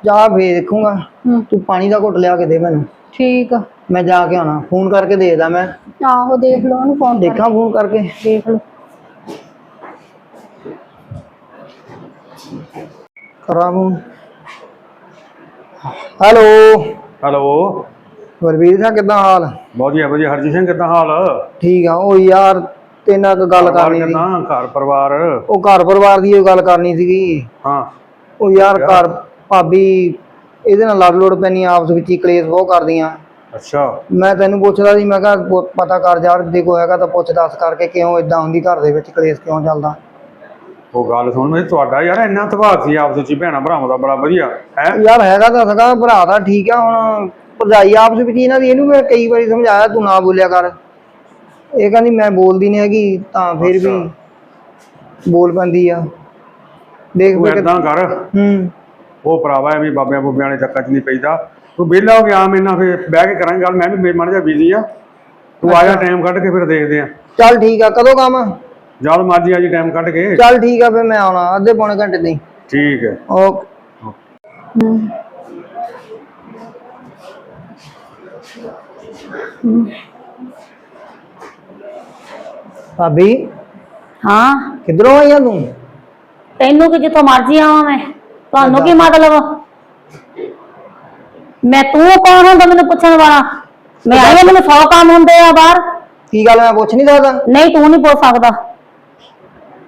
ਚਾਹ ਫੇਰ ਦੇਖੂੰਗਾ ਹੂੰ। ਤੂੰ ਪਾਣੀ ਦਾ ਘੁੱਟ ਲਿਆ ਕੇ ਦੇ ਮੈਨੂੰ। ਠੀਕ ਆ। ਮੈਂ ਜਾ ਕੇ ਆਉਣਾ ਫੋਨ ਕਰਕੇ ਦੇਖਦਾ ਮੈਂ। ਆਹੋ ਦੇਖ ਲਓ ਉਹਨੂੰ ਫੋਨ ਦੇਖਾਂ ਫੋਨ ਕਰਕੇ। ਦੇਖ ਲਓ। ਕਰਾਂ phone. Hello. Hello. Varveer Singh ਕਿੱਦਾਂ ਹਾਲ? ਵਧੀਆ ਵਧੀਆ। ਹਰਜੀਤ ਸਿੰਘ ਕਿੱਦਾਂ ਹਾਲ? ਠੀਕ ਆ ਉਹ ਯਾਰ ਤੇ ਨਾਲ ਗੱਲ ਕਰਨੀ ਸੀ। ਕਿੰਨਾ ਘਰ ਪਰਿਵਾਰ? ਉਹ ਘਰ ਪਰਿਵਾਰ ਦੀ ਉਹ ਗੱਲ ਕਰਨੀ ਸੀਗੀ। ਹਾਂ। ਉਹ ਯਾਰ ਘਰ ਭਾਬੀ ਇਹਦੇ ਨਾਲ ਲੜ ਲੋੜ ਪੈਣੀ ਆਪਸ ਵਿੱਚ ਹੀ ਕਲੇਸ਼ ਬਹੁਤ ਕਰਦੀਆਂ। ਅੱਛਾ। ਮੈਂ ਤੈਨੂੰ ਪੁੱਛਦਾ ਸੀ ਮੈਂ ਕਿਹਾ ਪੁ- ਪਤਾ ਕਰ ਯਾਰ ਜੇ ਕੋਈ ਹੈਗਾ ਤਾਂ ਪੁੱਛ ਦੱਸ ਕਰਕੇ ਕਿਉਂ ਇਦਾਂ ਹੁੰਦੀ ਘਰ ਦੇ ਵਿੱਚ ਕਲੇਸ਼ ਕਿਉਂ ਚੱਲਦਾ? ਉਹ ਗੱਲ ਸੁਣ ਮੈਂ ਤੁਹਾਡਾ ਯਾਰ ਇੰਨਾ ਤਬਾਹ ਸੀ ਆਪਸ ਵਿੱਚ ਹੀ ਭੈਣਾਂ ਭਰਾਵਾਂ ਦਾ ਬੜਾ ਵਧੀਆ ਹੈ? ਯਾਰ ਹੈਗਾ ਤਾਂ ਸਗਾ ਭਰਾ ਦਾ ਠੀਕ ਆ ਹੁਣ ਭਰਜਾਈ ਆਪਸ ਵਿੱਚ ਹੀ ਇਹਨਾਂ ਦੀ ਇਹਨੂੰ ਮੈਂ ਕਈ ਵਾਰੀ ਸਮਝਾਇਆ ਤੂੰ ਨਾ ਬੋਲਿਆ ਕਰ। ਇਹ ਕਹਿੰਦੀ ਮੈਂ ਬੋਲਦੀ ਨਹੀਂ ਹੈਗੀ ਤਾਂ ਫਿਰ ਵੀ ਬੋਲ ਪੈਂਦੀ ਆ। ਦੇਖ ਤੂੰ ਏਦਾਂ ਕਰ। ਹੂੰ। ਉਹ ਭਰਾਵਾ ਐਵੇਂ ਬਾਬਿਆਂ ਬੁੱਬਿਆਂ ਵਾਲੇ ਚੱਕਰ 'ਚ ਨਹੀਂ ਪੈਂਦਾ ਤੂੰ ਵਿਹਲਾ ਹੋ ਗਿਆ ਮੇਰੇ ਨਾਲ ਫਿਰ ਬਹਿ ਕੇ ਕਰਾਂਗੇ ਗੱਲ ਮੈਂ ਵੀ ਮਨ ਜਾ ਬਿਜ਼ੀ ਆ। ਤੂੰ ਆ ਜਾ ਟਾਈਮ ਕੱਢ ਕੇ ਫਿਰ ਦੇਖਦੇ ਆ। ਚੱਲ ਠੀਕ ਆ ਕਦੋਂ ਕੰਮ? ਜਦ ਮਰਜ਼ੀ ਆ ਜੀ ਟਾਈਮ ਕੱਢ ਕੇ। ਚੱਲ ਠੀਕ ਆ ਫਿਰ ਮੈਂ ਆਉਣਾ ਅੱਧੇ ਪੌਣੇ ਘੰਟੇ ਦੀ ਠੀਕ ਹੈ। ਓਕੇ। ਭਾਬੀ ਹਾਂ। ਕਿੱਧਰੋਂ ਆਈ ਆ ਤੂੰ? ਤੈਨੂੰ ਕਿ ਜਿੱਥੋਂ ਮਰਜ਼ੀ ਆਵਾਂ ਮੈਂ? ਤੁਹਾਨੂੰ ਕੀ ਮਤਲਬ? ਮੈਂ ਤੂੰ ਕੌਣ ਹੁੰਦਾ ਮੈਨੂੰ ਪੁੱਛਣ ਵਾਲਾ? ਮੈਂ ਹਾਂ, ਮੈਨੂੰ 100 ਕੰਮ ਹੁੰਦੇ ਆ ਬਾਹਰ। ਕੀ ਗੱਲ ਮੈਂ ਪੁੱਛ ਨਹੀਂ ਸਕਦਾ? ਨਹੀਂ ਤੂੰ ਨਹੀਂ ਪੁੱਛ ਸਕਦਾ।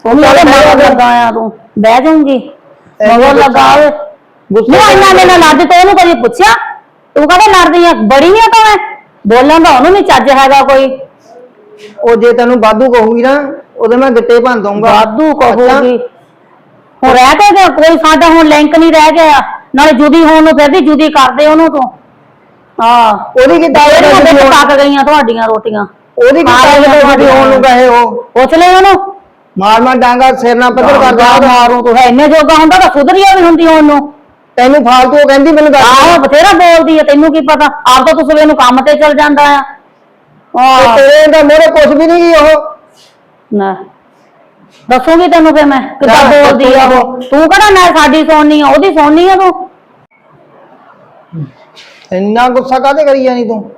ਤੂੰ ਮੇਰੇ ਮਗਰ ਲੱਗਾ ਆ ਤੂੰ। ਬਹਿ ਜਾਊਂਗੀ। ਮਗਰ ਲੱਗਾ ਓਏ ਗੁੱਸੇ ਮੇਰੇ ਨਾਲ ਲੜਦੀ ਤੇ ਉਹਨੂੰ ਕਦੀ ਪੁੱਛਿਆ? ਤੂੰ ਕਹਿੰਦਾ ਲੜਦੀ ਆ? ਬੜੀ ਆ ਤਾਂ ਮੈਂ ਬੋਲਣ ਦਾ ਉਹਨੂੰ ਨਹੀਂ ਚੱਜ ਹੈਗਾ ਕੋਈ। ਉਹ ਜੇ ਤੈਨੂੰ ਵਾਧੂ ਕਹੂਗੀ ਨਾ ਉਹਦੇ ਮੈਂ ਗਿੱਟੇ ਭੰਨ ਦਊਂਗਾ। ਵਾਧੂ ਕਹੂਗੀ। ਹੁਣ ਰਹਿ ਤੇ ਕੋਈ ਸਾਡਾ ਹੁਣ ਲਿੰਕ ਨਹੀਂ ਰਹਿ ਗਿਆ। ਨਾਲੇ ਜੁਦੀ ਹੋਣ ਨੂੰ ਫਿਰਦੀ ਜੁਦੀ ਕਰਦੇ ਉਹਨੂੰ ਤੂੰ। ਹਾਂ। ਉਹਦੀ ਕੀ ਦਾਲ ਇਹਦੇ ਦਾ ਵਿੱਚ ਪੱਕ ਗਈਆਂ ਤੁਹਾਡੀਆਂ ਰੋਟੀਆਂ। ਉਹਦੀ ਕੀ ਮਾਰ ਦਾਲ ਲਿਆ ਦਾ ਹੋਣ ਨੂੰ ਕਹੇ ਉਹ? ਪੁੱਛ ਲੈ ਉਹਨੂੰ। ਮਾਰ ਮਾਰ ਡਾਂਗਾ ਸਿਰ ਨਾਲ ਪੱਧਰ ਕਰ ਜਾ ਜਾ ਮਾਰੂ ਤੂੰ। ਹੈ ਇੰਨੇ ਜੋਗਾ ਹੁੰਦਾ ਤਾਂ ਸੁਧਰੀਆ ਵੀ ਹੁੰਦੀ ਹੁਣ ਨੂੰ ਤੈਨੂੰ ਫਾਲਤੂ ਉਹ ਕਹਿੰਦੀ ਮੈਨੂੰ ਦੱਸ। ਆਹੋ ਬਥੇਰਾ ਬੋਲਦੀ ਆ ਤੈਨੂੰ ਕੀ ਪਤਾ? ਆਪ ਤਾਂ ਤੂੰ ਸਵੇਰ ਨੂੰ ਕੰਮ ਤੇ ਚਲ ਜਾਂਦਾ ਆ। ਤੇ ਹਾਂ ਤੇਰੇ ਦਾ ਮੋਰੇ ਕੁਝ ਵੀ ਨਹੀਂ ਉਹ। ਨਾ। ਦੱਸੂਗੀ ਤੈਨੂੰ ਫੇ ਮੈਂ ਕਿੱਦਾਂ ਜਾ, ਬੋਲਦੀ ਆ ਉਹ। ਤੂੰ ਕਿਹੜਾ ਨਾ ਸਾਡੀ ਸੋਨੀ ਆ ਉਹਦੀ ਸੋਨੀ ਆ ਤੂੰ? ਇੰਨਾ ਗੁੱਸਾ ਕਾਹਦੇ ਕਰੀ ਜਾਨੀ ਤੂੰ?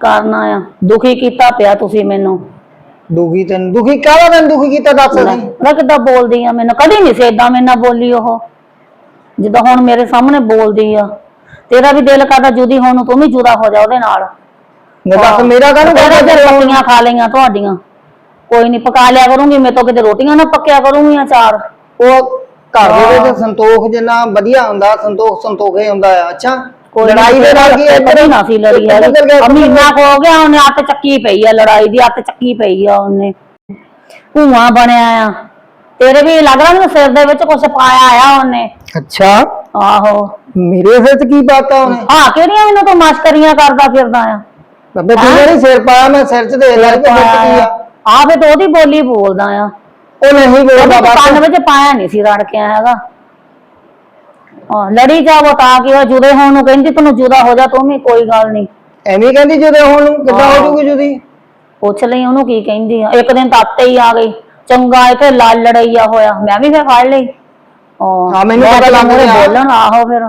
ਕਰਨਾ ਆ ਦੁਖੀ ਕੀਤਾ ਪਿਆ ਤੁਸੀਂ ਮੈਨੂੰ। ਦੁਖੀ ਤੈਨੂੰ ਦੁਖੀ ਕਾਹਦਾ ਤੈਨੂੰ ਦੁਖੀ ਕੀਤਾ ਦੱਸ ਲੈ, ਨਹੀਂ ਮੈਂ ਕਿੱਦਾਂ ਬੋਲਦੀ ਆ ਮੈਨੂੰ? ਕਦੀ ਨਹੀਂ ਸੀ ਏਦਾਂ ਮੇਰੇ ਨਾਲ ਬੋਲੀ ਉਹ। ਜਿੱਦਾਂ ਹੁਣ ਮੇਰੇ ਸਾਹਮਣੇ ਬੋਲਦੀ ਆ। ਤੇਰਾ ਵੀ ਦਿਲ ਕਰਦਾ ਜੁਦੀ ਹੋਣ ਨੂੰ ਤੂੰ ਵੀ ਜੁਦਾ ਹੋ ਜਾ ਉਹਦੇ ਨਾਲ। ਮੇਰਾ ਕਾਹਨੂੰ ਰੋਟੀਆਂ ਖਾ ਲਈਆਂ ਤੁਹਾਡੀਆਂ। ਕੋਈ ਨਹੀਂ ਪਕਾ ਲਿਆ ਕਰੂੰਗੀ ਮੇਰੇ ਤੋਂ ਕਿਤੇ ਰੋਟੀਆਂ ਨਾ ਪੱਕਿਆ ਕਰੂੰਗੀਆਂ ਚਾਰ। ਉਹ ਘਰ ਦੇ ਵਿੱਚ ਸੰਤੋਖ ਜਿੰਨਾ ਵਧੀਆ ਹੁੰਦਾ ਸੰਤੋਖ ਸੰਤੋਖੇ ਹੁੰਦਾ ਆ ਅੱਛਾ? ਕੋਈ ਲੜਾਈ ਦੇ ਨਾਲ ਕੀ ਇੱਧਰ ਇੱਧਰ ਹੀ ਨਾ ਸੀ ਲੜੀ ਹੈ ਇੱਧਰ ਗਿਆ, ਮਹੀਨਾ ਕੋ ਹੋ ਗਿਆ ਉਹਨੇ ਅੱਤ ਚੱਕੀ ਪਈ ਆ ਲੜਾਈ ਦੀ ਅੱਤ ਚੱਕੀ ਪਈ ਆ ਉਹਨੇ। ਧੂਆਂ ਬਣਿਆ ਆ। ਤੇਰੇ ਵੀ ਲੱਗ ਰਿਹਾ ਸਿਰ ਦੇ ਵਿੱਚ ਕੁਝ ਪਾਇਆ ਆ ਉਹਨੇ। ਅੱਛਾ। ਆਹੋ। ਮੇਰੇ ਸਿਰ 'ਚ ਕੀ ਬਾਤਾਂ ਉਹਨੇ? ਹਾਂ ਕਿਹੜੀਆਂ ਮੈਨੂੰ ਤੂੰ ਮਸ਼ਕਰੀਆਂ ਕਰਦਾ ਫਿਰਦਾ ਆ? ਬੱਬੇ ਤੂੰ ਸਿਰ ਪਾਇਆ ਮੈਂ ਸਿਰ 'ਚ ਦੇ ਲੈ ਕੇ ਕੀ ਆ। ਆ ਫੇ ਤੇ ਉਹਦੀ ਬੋਲੀ ਬੋਲਦਾ ਆ। ਉਹ ਨਹੀਂ ਬੋਲਦਾ ਬਸ ਕੰਨ ਵਿੱਚ ਪਾਇਆ ਨਹੀਂ ਸੀ ਰੜ ਕੇ ਹੈਗਾ। ਹਾਂ ਲੜੀ ਜਾਵੋ ਤਾਂ ਕਿ ਉਹ ਜੁਦੇ ਹੋਣ ਨੂੰ ਕਹਿੰਦੀ ਤੈਨੂੰ ਜੁਦਾ ਹੋ ਜਾ ਤੂੰ ਵੀ ਕੋਈ ਗੱਲ ਨਹੀਂ ਐਵੇਂ ਕਹਿੰਦੀ ਜਦੋਂ ਹੁਣ ਨੂੰ? ਕਿੱਦਾਂ ਹੋ ਜੂਗੀ ਜੁਦੀ? ਪੁੱਛ ਲਈ ਉਹਨੂੰ ਕੀ ਕਹਿੰਦੀ ਆ। ਇੱਕ ਦਿਨ ਤਾਂ ਅੱਤੇ ਹੀ ਆ ਗਈ ਚੰਗਾ ਇੱਥੇ ਲਾਲ ਲੜਈਆ ਹੋਇਆ। ਮੈਂ ਵੀ ਫੇਰ ਫੜ ਲਈ। ਹਾਂ। ਮੈਨੂੰ ਪਤਾ ਲੱਗ ਗਿਆ। ਬੋਲਣ ਆਹੋ ਫਿਰ।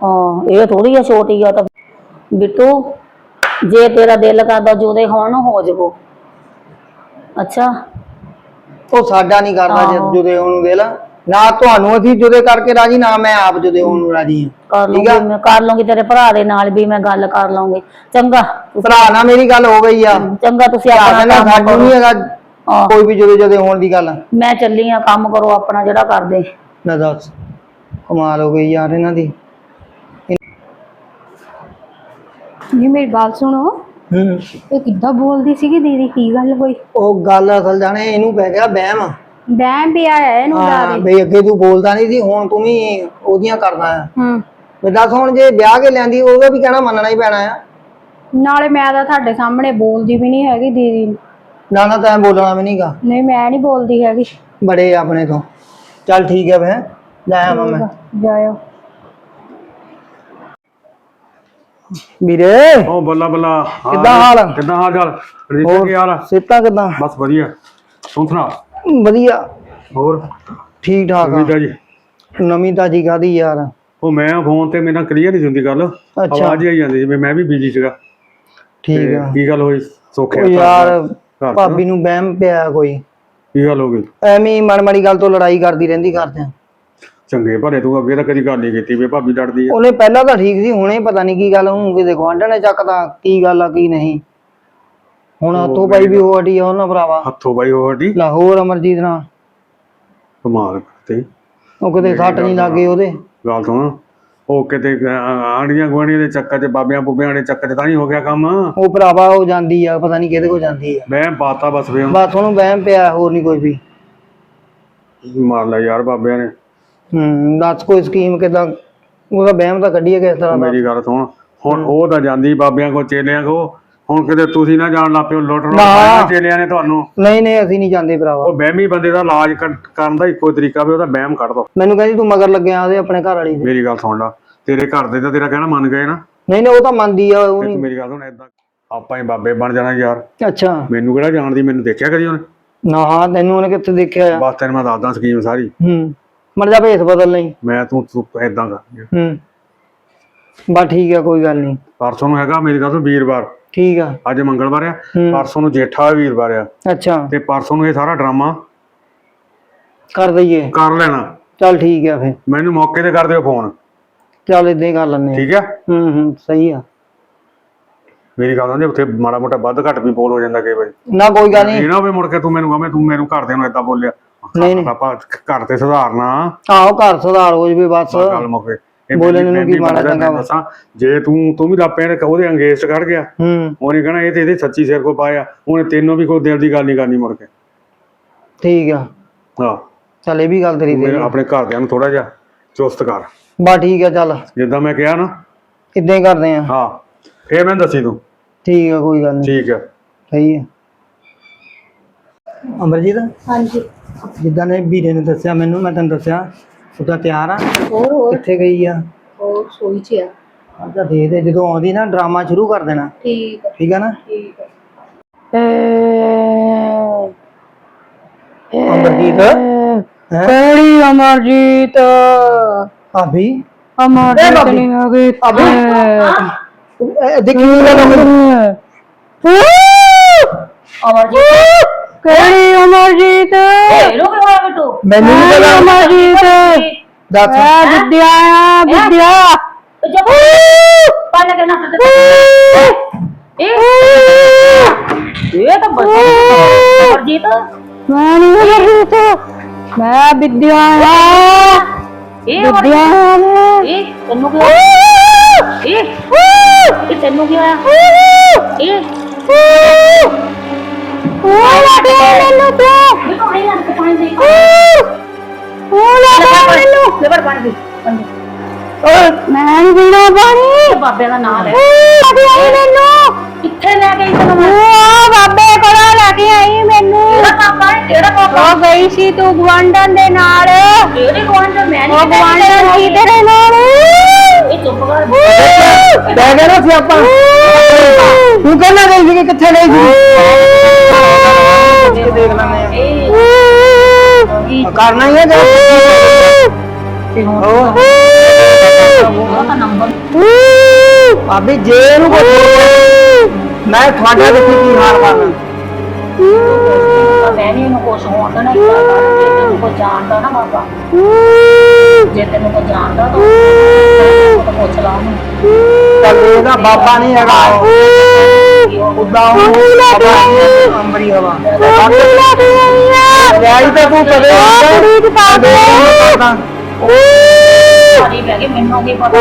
ਹਾਂ ਇਹ ਥੋੜੀ ਆ ਛੋਟੀ ਆ ਤਾਂ। ਬਿੱਟੂ ਜੇ ਤੇਰਾ ਦਿਲ ਕਰਦਾ ਜੁਦੇ ਹੋਣ ਨੂੰ ਹੋ ਜਾਵੋ। ਅੱਛਾ। ਉਹ ਸਾਡਾ ਨਹੀਂ ਕਰਦਾ ਜੇ ਆਹੋ। ਜੁਦੇ ਹੋਣ ਨੂੰ ਦੇ ਲਾ ਨਾ ਤੁਹਾਨੂੰ ਅਸੀਂ ਜੁਦੇ ਕਰਕੇ ਰਾਜੀ ਨਾ ਮੈਂ ਆਪ ਜੁਦੇ ਹੋਣ ਨੂੰ ਰਾਜੀ ਹਾਂ। ਕਰ ਠੀਕ ਆ? ਲੂੰਗੀ ਮੈਂ ਕਰ ਲੂੰਗੀ ਤੇਰੇ ਭਰਾ ਦੇ ਨਾਲ ਵੀ ਮੈਂ ਗੱਲ ਕਰ ਲੂੰਗੀ ਚੰਗਾ। ਭਰਾ ਨਾਲ ਮੇਰੀ ਗੱਲ ਹੋ ਗਈ ਆ। ਚੰਗਾ ਤੁਸੀਂ ਭਰਾ ਆਪਣਾ ਕਹਿੰਦਾ ਕੰਮ ਸਾਨੂੰ ਨਹੀਂ ਕਰੋ ਹੈਗਾ ਕੋਈ ਵੀ ਜੁਦੇ ਜੁਦੇ ਹੋਣ ਦੀ ਗੱਲ। ਮੈਂ ਚੱਲੀ ਆ ਕੰਮ ਕਰੋ ਆਪਣਾ ਜਿਹੜਾ ਕਰਦੇ। ਨਾ ਦੱਸ। ਕਮਾਲ ਹੋ ਗਈ ਯਾਰ ਇਹਨਾਂ ਦੀ। ਨਹੀਂ ਮੇਰੀ ਗੱਲ ਸੁਣੋ। ਹੂੰ। ਇਹ ਕਿੱਦਾਂ ਬੋਲਦੀ ਸੀਗੀ ਦੀਦੀ? ਕੀ ਗੱਲ ਹੋਈ? ਉਹ ਗੱਲ ਅਸਲ ਜਾਣੇ ਇਹਨੂੰ ਪੈ ਗਿਆ ਵਹਿਮ। ਬੈਂ ਪਿਆ ਹੈ ਇਹਨੂੰ ਹਾਂ ਜ਼ਿਆਦੇ ਬਈ ਅੱਗੇ ਤੂੰ ਬੋਲਦਾ ਨਹੀਂ ਸੀ ਹੁਣ ਤੂੰ ਵੀ ਉਹਦੀਆਂ ਕਰਦਾ ਆ ਹੂੰ। ਵੀ ਦੱਸ ਹੁਣ ਜੇ ਵਿਆਹ ਕੇ ਲੈਂਦੀ ਉਹਦਾ ਵੀ ਕਹਿਣਾ ਮੰਨਣਾ ਹੀ ਪੈਣਾ ਆ। ਨਾਲੇ ਮੈਂ ਤਾਂ ਤੁਹਾਡੇ ਸਾਹਮਣੇ ਬੋਲਦੀ ਵੀ ਨਹੀਂ ਹੈਗੀ ਦੀਦੀ। ਨੂੰ। ਨਾ ਨਾ ਤੈਂ ਬੋਲਣਾ ਵੀ ਨਹੀਂਗਾ ਨਹੀਂ ਮੈਂ ਨਹੀਂ ਬੋਲਦੀ ਹੈਗੀ। ਬੜੇ ਆਪਣੇ ਤੋਂ। ਚੱਲ ਠੀਕ ਹੈ ਮੈਂ ਲੈ ਆਵਾਂ ਮੈਂ। ਜਾਇਓ। ਵੀਰੇ। ਉਹ ਬੱਲਾ ਬੱਲਾ। ਹਾਂ ਕਿੱਦਾਂ ਹਾਲ? ਕਿੱਦਾਂ ਹਾਲ ਚਾਲ? ਰਜੀਤ ਕੀ ਹਾਲ ਆ? ਸਿਹਤਾਂ ਕਿਦਾਂ? ਬਸ ਵਧੀਆ। ਤੂੰ ਸੁਣਾ? ਵਧੀਆ। ਹੋਰ? ਠੀਕ ਠਾਕ ਆ। ਵੀਜ਼ਾ ਜੀ ਨਵੀਂ ਤਾਜੀ ਕਾਦੀ ਯਾਰ? ਉਹ ਮੈਂ ਫੋਨ ਤੇ ਮੇਰੇ ਨਾਲ ਕਲੀਅਰ ਨਹੀਂ ਹੁੰਦੀ ਗੱਲ। ਆਵਾਜ਼ ਹੀ ਆਈ ਜਾਂਦੀ ਜਿਵੇਂ ਮੈਂ ਵੀ ਬਿਜ਼ੀ ਸੀਗਾ। ਠੀਕ ਤੇ ਆ। ਕੀ ਗੱਲ ਹੋਈ? ਸੋਖੇ ਉਹ ਯਾਰ? ਭਾਬੀ ਨੂੰ ਵਹਿਮ ਪਿਆ ਕੋਈ। ਕੀ ਗੱਲ ਹੋ ਗਈ? ਐਵੇਂ ਹੀ ਮਾੜੀ ਮਾੜੀ ਗੱਲ ਤੋਂ ਲੜਾਈ ਕਰਦੀ ਰਹਿੰਦੀ ਕਰਦਿਆਂ ਚੰਗੇ ਭਲੇ ਤੂੰ ਅੱਗੇ ਤਾਂ ਕਦੀ ਗੱਲ ਨਹੀਂ ਕੀਤੀ ਵੀ ਭਾਬੀ ਲੜਦੀ ਆ। ਉਹਨੇ ਪਹਿਲਾਂ ਤਾਂ ਠੀਕ ਸੀ ਹੁਣੇ ਪਤਾ ਨਹੀਂ ਕੀ ਗੱਲ ਹੁਣ ਕਿਤੇ ਗੁਆਂਢਣ ਨੇ ਚੱਕਦਾ ਕੀ ਗੱਲ ਆ ਕੀ ਨਹੀਂ। ਹੁਣ ਹੱਥੋਂ ਪਾਈ ਵੀ ਉਹ ਹਟੀ ਆ ਉਹਨਾਂ ਭਰਾਵਾ। ਹੱਥੋਂ ਬਾਈ ਹੱਡੀ? ਲਾਹੌਰ ਅਮਰਜੀਤ ਨਾਲ। ਕਮਾਲ ਕਰਤੀ। ਉਹ ਕਿਤੇ ਸੱਟ ਨਹੀਂ ਲੱਗੇ ਉਹਦੇ। ਗੱਲ ਸੁਣ। ਉਹ ਕਿਤੇ ਆਂਡੀਆਂ ਗੁਆਂਢੀਆਂ ਦੇ ਚੱਕਰ 'ਚ ਬਾਬਿਆਂ ਬੁੱਬਿਆਂ ਦੇ ਚੱਕਰ 'ਚ ਤਾਂ ਨਹੀਂ ਹੋ ਗਿਆ ਕੰਮ? ਉਹ ਭਰਾਵਾ ਉਹ ਜਾਂਦੀ ਆ ਪਤਾ ਨਹੀਂ ਕਿਹਦੇ ਕੋਲ ਜਾਂਦੀ ਆ। ਮੈਂ ਬਾਤਾ ਬਸ ਵੇ ਬਸ ਉਹਨੂੰ ਵਹਿਮ ਪਿਆ ਹੋਰ ਨਹੀਂ ਕੋਈ ਵੀ। ਮਾਰ ਲਿਆ ਯਾਰ ਬਾਬਿਆਂ ਨੇ। ਹੂੰ ਦੱਸ ਕੋਈ ਸਕੀਮ ਕਿਦਾਂ? ਉਹਦਾ ਵਹਿਮ ਤਾਂ ਕੱਢੀਏ ਕਿਸ ਤਰ੍ਹਾਂ ਦਾ? ਮੇਰੀ ਗੱਲ ਸੁਣ ਹੁਣ ਉਹ ਤਾਂ ਜਾਂਦੀ ਬਾਬਿਆਂ ਕੋ ਚੇਲਿਆਂ ਕੋ ਹੁਣ ਕਿਤੇ ਤੁਸੀਂ ਨਾ ਜਾਣ ਲੱਪਿਓ ਲੁੱਟ ਲੁੱਟ ਨਾ। ਚੇਲਿਆਂ ਨੇ ਤੁਹਾਨੂੰ। ਨਹੀਂ ਨਹੀਂ ਅਸੀਂ ਨਹੀਂ ਜਾਂਦੇ ਭਰਾਵਾ। ਉਹ ਬਹਿਮੀ ਬੰਦੇ ਦਾ ਇਲਾਜ ਕਰ- ਕਰਨ ਦਾ ਇੱਕੋ ਤਰੀਕਾ ਵੀ ਉਹਦਾ ਬਹਿਮ ਕੱਢ ਦੋ। ਮੈਨੂੰ ਕਹਿੰਦੀ ਤੂੰ ਮਗਰ ਲੱਗਿਆ ਉਹਦੇ ਆਪਣੇ ਘਰ ਵਾਲੀ ਦੇ। ਮੇਰੀ ਗੱਲ ਸੁਣ ਲਾ ਤੇਰੇ ਘਰ ਦੇ ਤਾਂ ਤੇਰਾ ਕਹਿਣਾ ਮੰਨ ਗਏ ਨਾ। ਨਹੀਂ ਨਹੀਂ ਉਹ ਤਾਂ ਮੰਨਦੀ ਆ ਉਹ ਤੇ ਤੂੰ ਨਹੀਂ। ਮੇਰੀ ਗੱਲ ਸੁਣ ਏਦਾਂ ਆਪਾਂ ਹੀ ਬਾਬੇ ਬਣ ਜਾਣਾ ਯਾਰ। ਅੱਛਾ। ਮੈਨੂੰ ਕਿਹੜਾ ਜਾਣਦੀ ਮੈਨੂੰ ਦੇਖਿਆ ਕਦੀ ਉਹਨੇ? ਨਾ ਹਾਂ ਤੈਨੂੰ ਉਹਨੇ ਕਿੱਥੇ ਦੇਖਿਆ ਆ? ਬਸ ਤੈਨੂੰ ਮੈਂ ਦੱਸਦਾ ਸਕੀਮ ਸਾਰੀ। ਹੂੰ। ਮਰ ਜਾ ਭੇਸ ਬਦਲ ਨਹੀਂ ਮੈਂ ਤੂੰ ਤੂੰ ਏਦਾਂ ਕਰ। ਹੂੰ। ਬਸ ਠੀਕ ਆ ਕੋਈ ਗੱਲ ਨਹੀਂ। ਪਰਸੋਂ ਨੂੰ ਹੈਗਾ ਮੇਰੀ ਗੱਲ ਸੁਣ ਵੀਰਵਾਰ। ਠੀਕ ਆ। ਅੱਜ ਮੰਗਲਵਾਰ ਆ। ਪਰਸੋਂ ਨੂੰ ਜੇਠਾ ਵੀਰਵਾਰ ਆ। ਅੱਛਾ। ਤੇ ਪਰਸੋਂ ਨੂੰ ਇਹ ਸਾਰਾ ਡਰਾਮਾ ਕਰ ਦਈਏ। ਕਰ ਲੈਣਾ। ਚੱਲ ਠੀਕ ਆ ਫਿਰ। ਮੈਨੂੰ ਮੌਕੇ ਤੇ ਕਰ ਦਿਓ ਫੋਨ। ਚੱਲ ਇਦਾਂ ਹੀ ਕਰ ਆ। ਠੀਕ ਆ? ਹੂੰ ਹੂੰ ਸਹੀ ਆ। ਮੇਰੀ ਗੱਲ ਸਮਝੇ ਉੱਥੇ ਮਾੜਾ ਮੋਟਾ ਵੱਧ ਘੱਟ ਵੀ ਬੋਲ ਹੋ ਜਾਂਦਾ ਕਈ ਵਾਰੀ ਨਾ ਕੋਈ ਗੱਲ ਨਹੀਂ। ਇਹ ਨਾ ਹੋਵੇ ਮੁੜ ਕੇ ਤੂੰ ਮੈਨੂੰ ਕਹਵੇਂ ਤੂੰ ਮੈਨੂੰ ਘਰਦਿਆਂ ਨੂੰ ਏਦਾਂ ਬੋਲਿਆ। ਨਹੀਂ, ਨਹੀਂ। ਪਾਪਾ ਘਰ ਤੇ ਸੁਧਾਰਨਾ ਆਹੋ ਘਰ ਸੁਧਾਰ ਹੋ ਜਵੇ ਬਸ। ਗੱਲ ਮੁੱਕੇ ਇਹ ਬੋਲਣ ਮੇਰੀ- ਨੂੰ ਕੀ ਮੇਰੀ ਮਾੜਾ ਬੰਦੇ ਦਾ ਚੰਗਾ ਵਾ। ਦੱਸਾਂ, ਜੇ ਤੂੰ ਤੂੰ ਵੀ ਲਾਪੇ ਨੇ ਉਹਦੇ ਅੰਗੇਜ ਕਰ ਗਿਆ। ਹੂੰ। ਉਹਨੇ ਕਹਣਾ ਇਹ ਤੇ ਇਹਦੇ ਸੱਚੀ ਸਿਰ ਕੋ ਪਾਇਆ। ਉਹਨੇ ਤੈਨੂੰ ਵੀ ਕੋਈ ਦਿਲ ਦੀ ਗੱਲ ਨਹੀਂ ਕਰਨੀ ਮੁੜ ਕੇ। ਠੀਕ ਆ। ਹਾਂ। ਚੱਲ ਇਹ ਵੀ ਗੱਲ ਤੇਰੀ ਮੇਰੇ ਸਹੀ ਆ। ਆਪਣੇ ਘਰਦਿਆਂ ਨੂੰ ਥੋੜਾ ਜਿਹਾ ਚੁਸਤ ਕਰ। ਬਸ ਠੀਕ ਆ ਚੱਲ। ਜਿੱਦਾਂ ਮੈਂ ਕਿਹਾ ਨਾ। ਇਦਾਂ ਹੀ ਕਰਦੇ ਆ। ਹਾਂ। ਫੇਰ ਮੈਂ ਦੱਸੀ ਤੂੰ। ਠੀਕ ਆ ਕੋਈ ਗੱਲ ਨਹੀਂ ਠੀਕ ਹੈ ਸਹੀ ਆ। ਅਮਰਜੀਤ? ਹਾਂਜੀ। ਜਿੱਦਾਂ ਨੇ ਵੀਰੇ ਨੇ ਦੱਸਿਆ ਮੈਨੂੰ ਮੈਂ ਤੈਨੂੰ ਦੱਸਿਆ ਉਹਦਾ ਤਿਆਰ ਆ ਹੋਰ ਹੋਰ। ਕਿੱਥੇ ਗਈ ਆ? ਹੋਰ ਸੋਈ ਚ ਆ। ਅੱਛਾ ਦੇ ਦੇ ਜਦੋਂ ਆਉਂਦੀ ਨਾ ਡਰਾਮਾ ਸ਼ੁਰੂ ਕਰ ਦੇਣਾ। ਠੀਕ ਆ। ਠੀਕ ਆ ਨਾ? ਠੀਕ ਆ। ਅਮਰਜੀਤ? ਹੈ? ਕਿਹੜੀ ਅਮਰਜੀਤ? ਭਾਬੀ? ਅਮਰਜੀਤ ਨਹੀਂ ਆ ਗਈ। ਦੇਖੀ ਗੱਲ ਅਮਰਜੀਤ? ਕਿਹੜੀ ਅਮਰਜੀਤ ਹੋਇਆ ਬਿੱਟੂ ਮੈਨੂੰ ਨਹੀਂ ਪਤਾ। ਅਮਰਜੀਤ ਦੱਸ। ਆ ਵਿਦਿਆ ਆ ਵਿਦਿਆ। ਜਬ ਪਾਣ ਕੇ ਨਾ ਇਹ? ਇਹ ਤਾਂ ਬਸ ਅਮਰਜੀਤ ਮੈਂ ਨਹੀਂ ਅਮਰਜੀਤ ਮੈਂ ਵਿਦਿਆ ਆ। ਇਹ ਵਿਦਿਆ ਇਹ ਤੈਨੂੰ ਕੀ ਇਹ? ਇਹ ਤੈਨੂੰ ਕੀ ਹੋਇਆ? ਇਹ? ਉਹ ਲੱਗੇ ਮੈਨੂੰ ਤੇ ਬਿੱਟੂ ਨਹੀਂ ਆਂ ਪਾਣੀ ਦੇ ਉਹ ਲੱਗੇ ਮੈਨੂੰ ਲੇਬਰ ਪਾਣੀ ਦੇ। ਓਏ ਮੈਂ ਨਹੀਂ ਪੀਣਾ ਪਾਣੀ ਬਾਬੇ ਦਾ ਨਾਮ ਹੈ ਲੱਗੇ ਆਈ ਮੈਨੂੰ ਕਿੱਥੇ ਲੈ ਗਈ ਤੈਨੂੰ ਮੈਂ ਉਹ ਬਾਬੇ ਕੋਲੋਂ ਲੈ ਕੇ ਆਈ ਮੈਨੂੰ ਕਿਹੜਾ ਪਾਪਾ ਹੈ ਕਿਹੜਾ ਪਾਪਾ ਉਹ ਗਈ ਸੀ ਤੂੰ ਗਵਾਂਡਨ ਦੇ ਨਾਲ ਕੋਲ ਤਾਂ ਮੈਂ ਉਹ ਨਹੀਂ ਗਵਾਂਡਨ ਸੀ ਤੇਰੇ ਨਾਲ ਇਹ ਚੁੱਪ ਕਰ ਬਹਿ ਗਿਆ ਨਾ ਸਿਆਪਾ ਤੂੰ ਕਹਿੰਦਾ ਗਈ ਸੀ ਕਿ ਕਿੱਥੇ ਗਈ ਸੀ ਦੇਖ ਆ। ਕਰਨਾ ਹੀ ਹੈ ਜਾ ਭਾਬੀ ਜੇ ਕੁਝ ਮੈਂ ਤੁਹਾਡਾ ਦੇਖੀ ਕੀ ਹਾਲ ਕਰਨਾ। ਮੈਂ ਨਹੀਂ ਇਹਨੂੰ ਕੁਛ ਹੋਣ ਦੇਣਾ ਜੇ ਤੈਨੂੰ ਕੋਈ ਜਾਣਦਾ ਨਾ ਬਾਬਾ ਜੇ ਤੈਨੂੰ ਕੋਈ ਜਾਣਦਾ ਤਾਂ ਤਾਂ ਪੁੱਛ ਲਾ ਉਹਨੂੰ ਚੱਲ ਇਹਦਾ ਬਾਬਾ ਨਹੀਂ ਹੈਗਾ ਕਿ ਉਹ ਉਦਾਂ ਉਹ ਬਾਬਾ ਨਹੀਂ ਹੈ, ਅੰਬਰੀ ਹਵਾ ਵਿਆਹੀ ਤਾਂ ਤੂੰ ਕਦੇ ਕਦੇ ਨਹੀਂ ਕਰਦਾ ਸਾਰੀ ਬਹਿ ਕੇ ਮੈਨੂੰ ਕੀ ਪਤਾ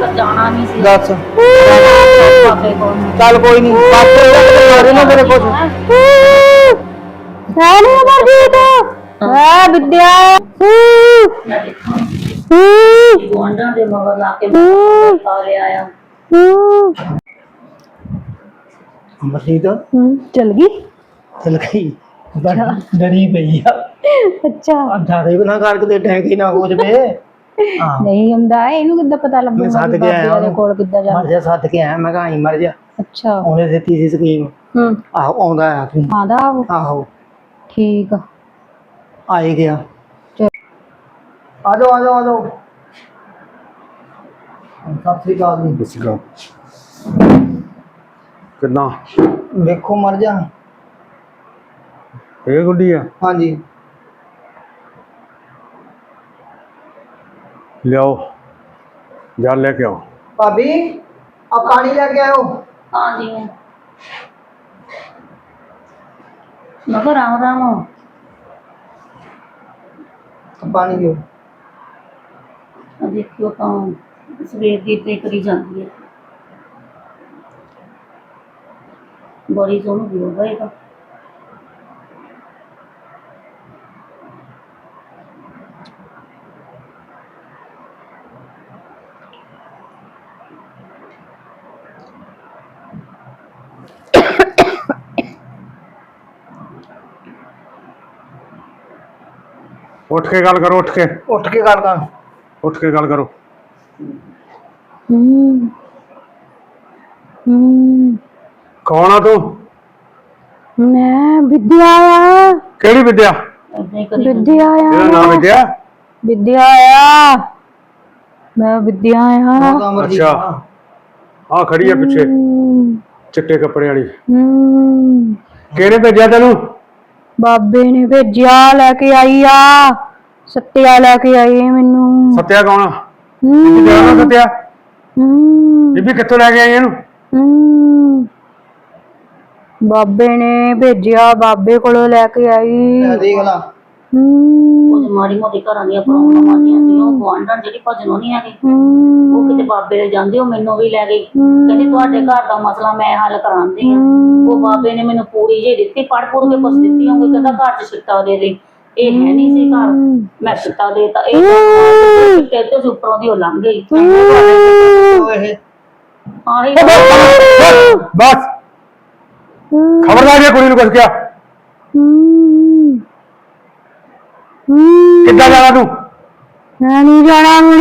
ਤਾਂ ਜਾਣਾ ਨਹੀਂ ਸੀ ਦੱਸ ਬਾਬੇ ਕੋਲ ਚੱਲ ਕੋਈ ਨਹੀਂ ਪਾਪੇ ਮਾਰੇ ਨਾ ਮੇਰੇ ਕੁਝ ਸਾਨੀ ਅਮਰਜੀਤ ਆ ਵਿਦਿਆ ਮੈਂ ਦੇਖਾਂ ਗੁਆਂਢਾਂ ਦੇ ਮਗਰ ਲਾ ਕੇ ਆ ਰਿਹਾ ਆ। ਅਮਰਜੀਤ? ਚਲ ਗਈ? ਚਲ ਗਈ। ਬੜੀ ਡਰੀ ਪਈ ਆ। ਅੱਛਾ। ਅੰਧਾਰੇ ਬਣਾ ਕਰਕੇ ਤੇ ਟੈਂਕ ਹੀ ਨਾ ਹੋ ਜਵੇ। ਹਾਂ। ਨਹੀਂ ਹੁੰਦਾ ਇਹਨੂੰ ਕਿੱਦਾਂ ਪਤਾ ਮੈਂ ਲੱਗੂਗਾ ਸੱਦ ਕਿ ਆਇਆ ਬਾਬੇ ਦੇ ਉਹਨੂੰ। ਕੋਲ ਕਿੱਦਾਂ ਜਾ ਮਰ ਜਾ ਸੱਦ ਕੇ ਆਇਆ। ਮੈਂ ਕਹਾਂ ਹੀ ਮਰ ਜਾ। ਅੱਛਾ। ਉਹਨੇ ਦਿੱਤੀ ਸੀ ਸਕੀਮ। ਹੂੰ। ਆਹੋ ਆਉਂਦਾ ਆ। ਤੂੰ ਆਂਦਾ ਉਹ? ਆਹੋ। ਠੀਕ ਆ। ਆ ਹੀ ਗਿਆ। ਆ ਜਾਓ ਆ ਜਾਓ ਆ ਜਾਓ ਸਤਿ ਸ੍ਰੀ ਅਕਾਲ ਜੀ ਦੱਸਗਾ ਕਿੰਨਾ ਵੇਖੋ ਮਰ ਜਾ ਇਹ ਗੁੱਡੀ ਆ ਹਾਂਜੀ ਲਿਆਓ ਜਾ ਲੈ ਕੇ ਆਓ ਭਾਬੀ ਆ ਪਾਣੀ ਲੈ ਕੇ ਆਓ ਹਾਂ ਜੀ ਮੈਂ ਕਿਹਾ ਰਾਮ ਰਾਮ ਪਾਣੀ ਦਿਓ ਆ ਦੇਖਿਓ ਤਾਂ ਸਵੇਰ ਦੀ ਤੇ ਕਰੀ ਜਾਂਦੀ ਹੈ। ਬੜੀ ਸੋਹਣੀ ਵੀਡੀਓ ਹੈ ਇਹ ਤਾਂ। ਉੱਠ ਕੇ ਗੱਲ ਕਰੋ ਉੱਠ ਕੇ। ਉੱਠ ਕੇ ਗੱਲ ਕਰ। ਉੱਠ ਕੇ ਗੱਲ ਕਰੋ। ਹੂੰ। ਹੂੰ। ਕੌਣ ਆ ਤੂੰ? ਮੈਂ ਵਿਦਿਆ ਆ। ਕਿਹੜੀ ਵਿਦਿਆ? ਵਿਦਿਆ ਤੇਰਾ ਆ ਨਾਮ ਵਿਦਿਆ? ਵਿਦਿਆ ਆ। ਮੈਂ ਵਿਦਿਆ ਆ। ਅੱਛਾ। ਆ ਖੜੀ ਆ ਪਿੱਛੇ। ਹੂੰ। ਚਿੱਟੇ ਕੱਪੜੇ ਵਾਲੀ। ਹੂੰ। ਕਿਹਨੇ ਭੇਜਿਆ ਤੈਨੂੰ? ਬਾਬੇ ਨੇ ਭੇਜਿਆ ਲੈ ਕੇ ਆਈ ਆ। ਸੱਤਿਆ ਲੈ ਕੇ ਆਈ ਹੈ ਮੈਨੂੰ। ਸੱਤਿਆ ਕੌਣ ਹੂੰ। ਤੇਰਾ ਨਾਮ ਸੱਤਿਆ? ਹੂੰ। ਬੀਬੀ ਕਿੱਥੋਂ ਲੈ ਕੇ ਆਈ ਇਹਨੂੰ? ਹੂੰ। ਬਾਬੇ ਨੇ ਭੇਜਿਆ ਬਾਬੇ ਕੋਲੋਂ ਲੈ ਕੇ ਆਈ। ਦੇਖ ਲਾ। ਹੂੰ। ਕੁਝ ਮਾੜੀ ਮੋਟੀ ਘਰਾਂ ਦੀਆਂ ਪ੍ਰੋਬਲਮਾਂ ਆਉਂਦੀਆਂ ਸੀ ਉਹ ਗੁਆਂਢਣ ਜਿਹੜੀ ਭਜਨ ਉਹ ਨਹੀਂ ਹੈਗੀ। ਹੂੰ। ਉਹ ਕਿਤੇ ਬਾਬੇ ਦੇ ਜਾਂਦੇ ਉਹ ਮੈਨੂੰ ਵੀ ਲੈ ਗਈ। ਕਹਿੰਦੀ ਤੁਹਾਡੇ ਘਰ ਦਾ ਮਸਲਾ ਮੈਂ ਹੱਲ ਕਰਾਉਂਦੀ ਆ ਉਹ ਬਾਬੇ ਨੇ ਮੈਨੂੰ ਪੂਰੀ ਜਿਹੀ ਦਿੱਤੀ ਪੜ ਪੜ ਕੇ ਕੁਛ ਦਿੱਤੀ ਉਹ ਕਹਿੰਦਾ ਘਰ ਚ ਛਿੱਟਾ ਦੇ ਦੇ। ਇਹ ਹੈ ਨਹੀਂ ਸੀ ਘਰ। ਮੈਂ ਛਿੱਟਾ ਦੇਤਾ। ਇਹ ਛਿੱਟੇ ਤੇ ਉੱਪਰੋਂ ਦੀ ਉਹ ਲੰਘ ਗਈ। ਉਹ ਇਹ। ਆਹੀ ਬਸ। ਬਸ ਖਬਰਦਾਰ ਜੇ ਕੁੜੀ ਨੂੰ ਕੁਝ ਕਿਹਾ। ਕਿੱਦਾਂ ਜਾਣਾ ਤੂੰ? ਮੈਂ ਨਹੀਂ ਜਾਣਾ ਹੁਣ।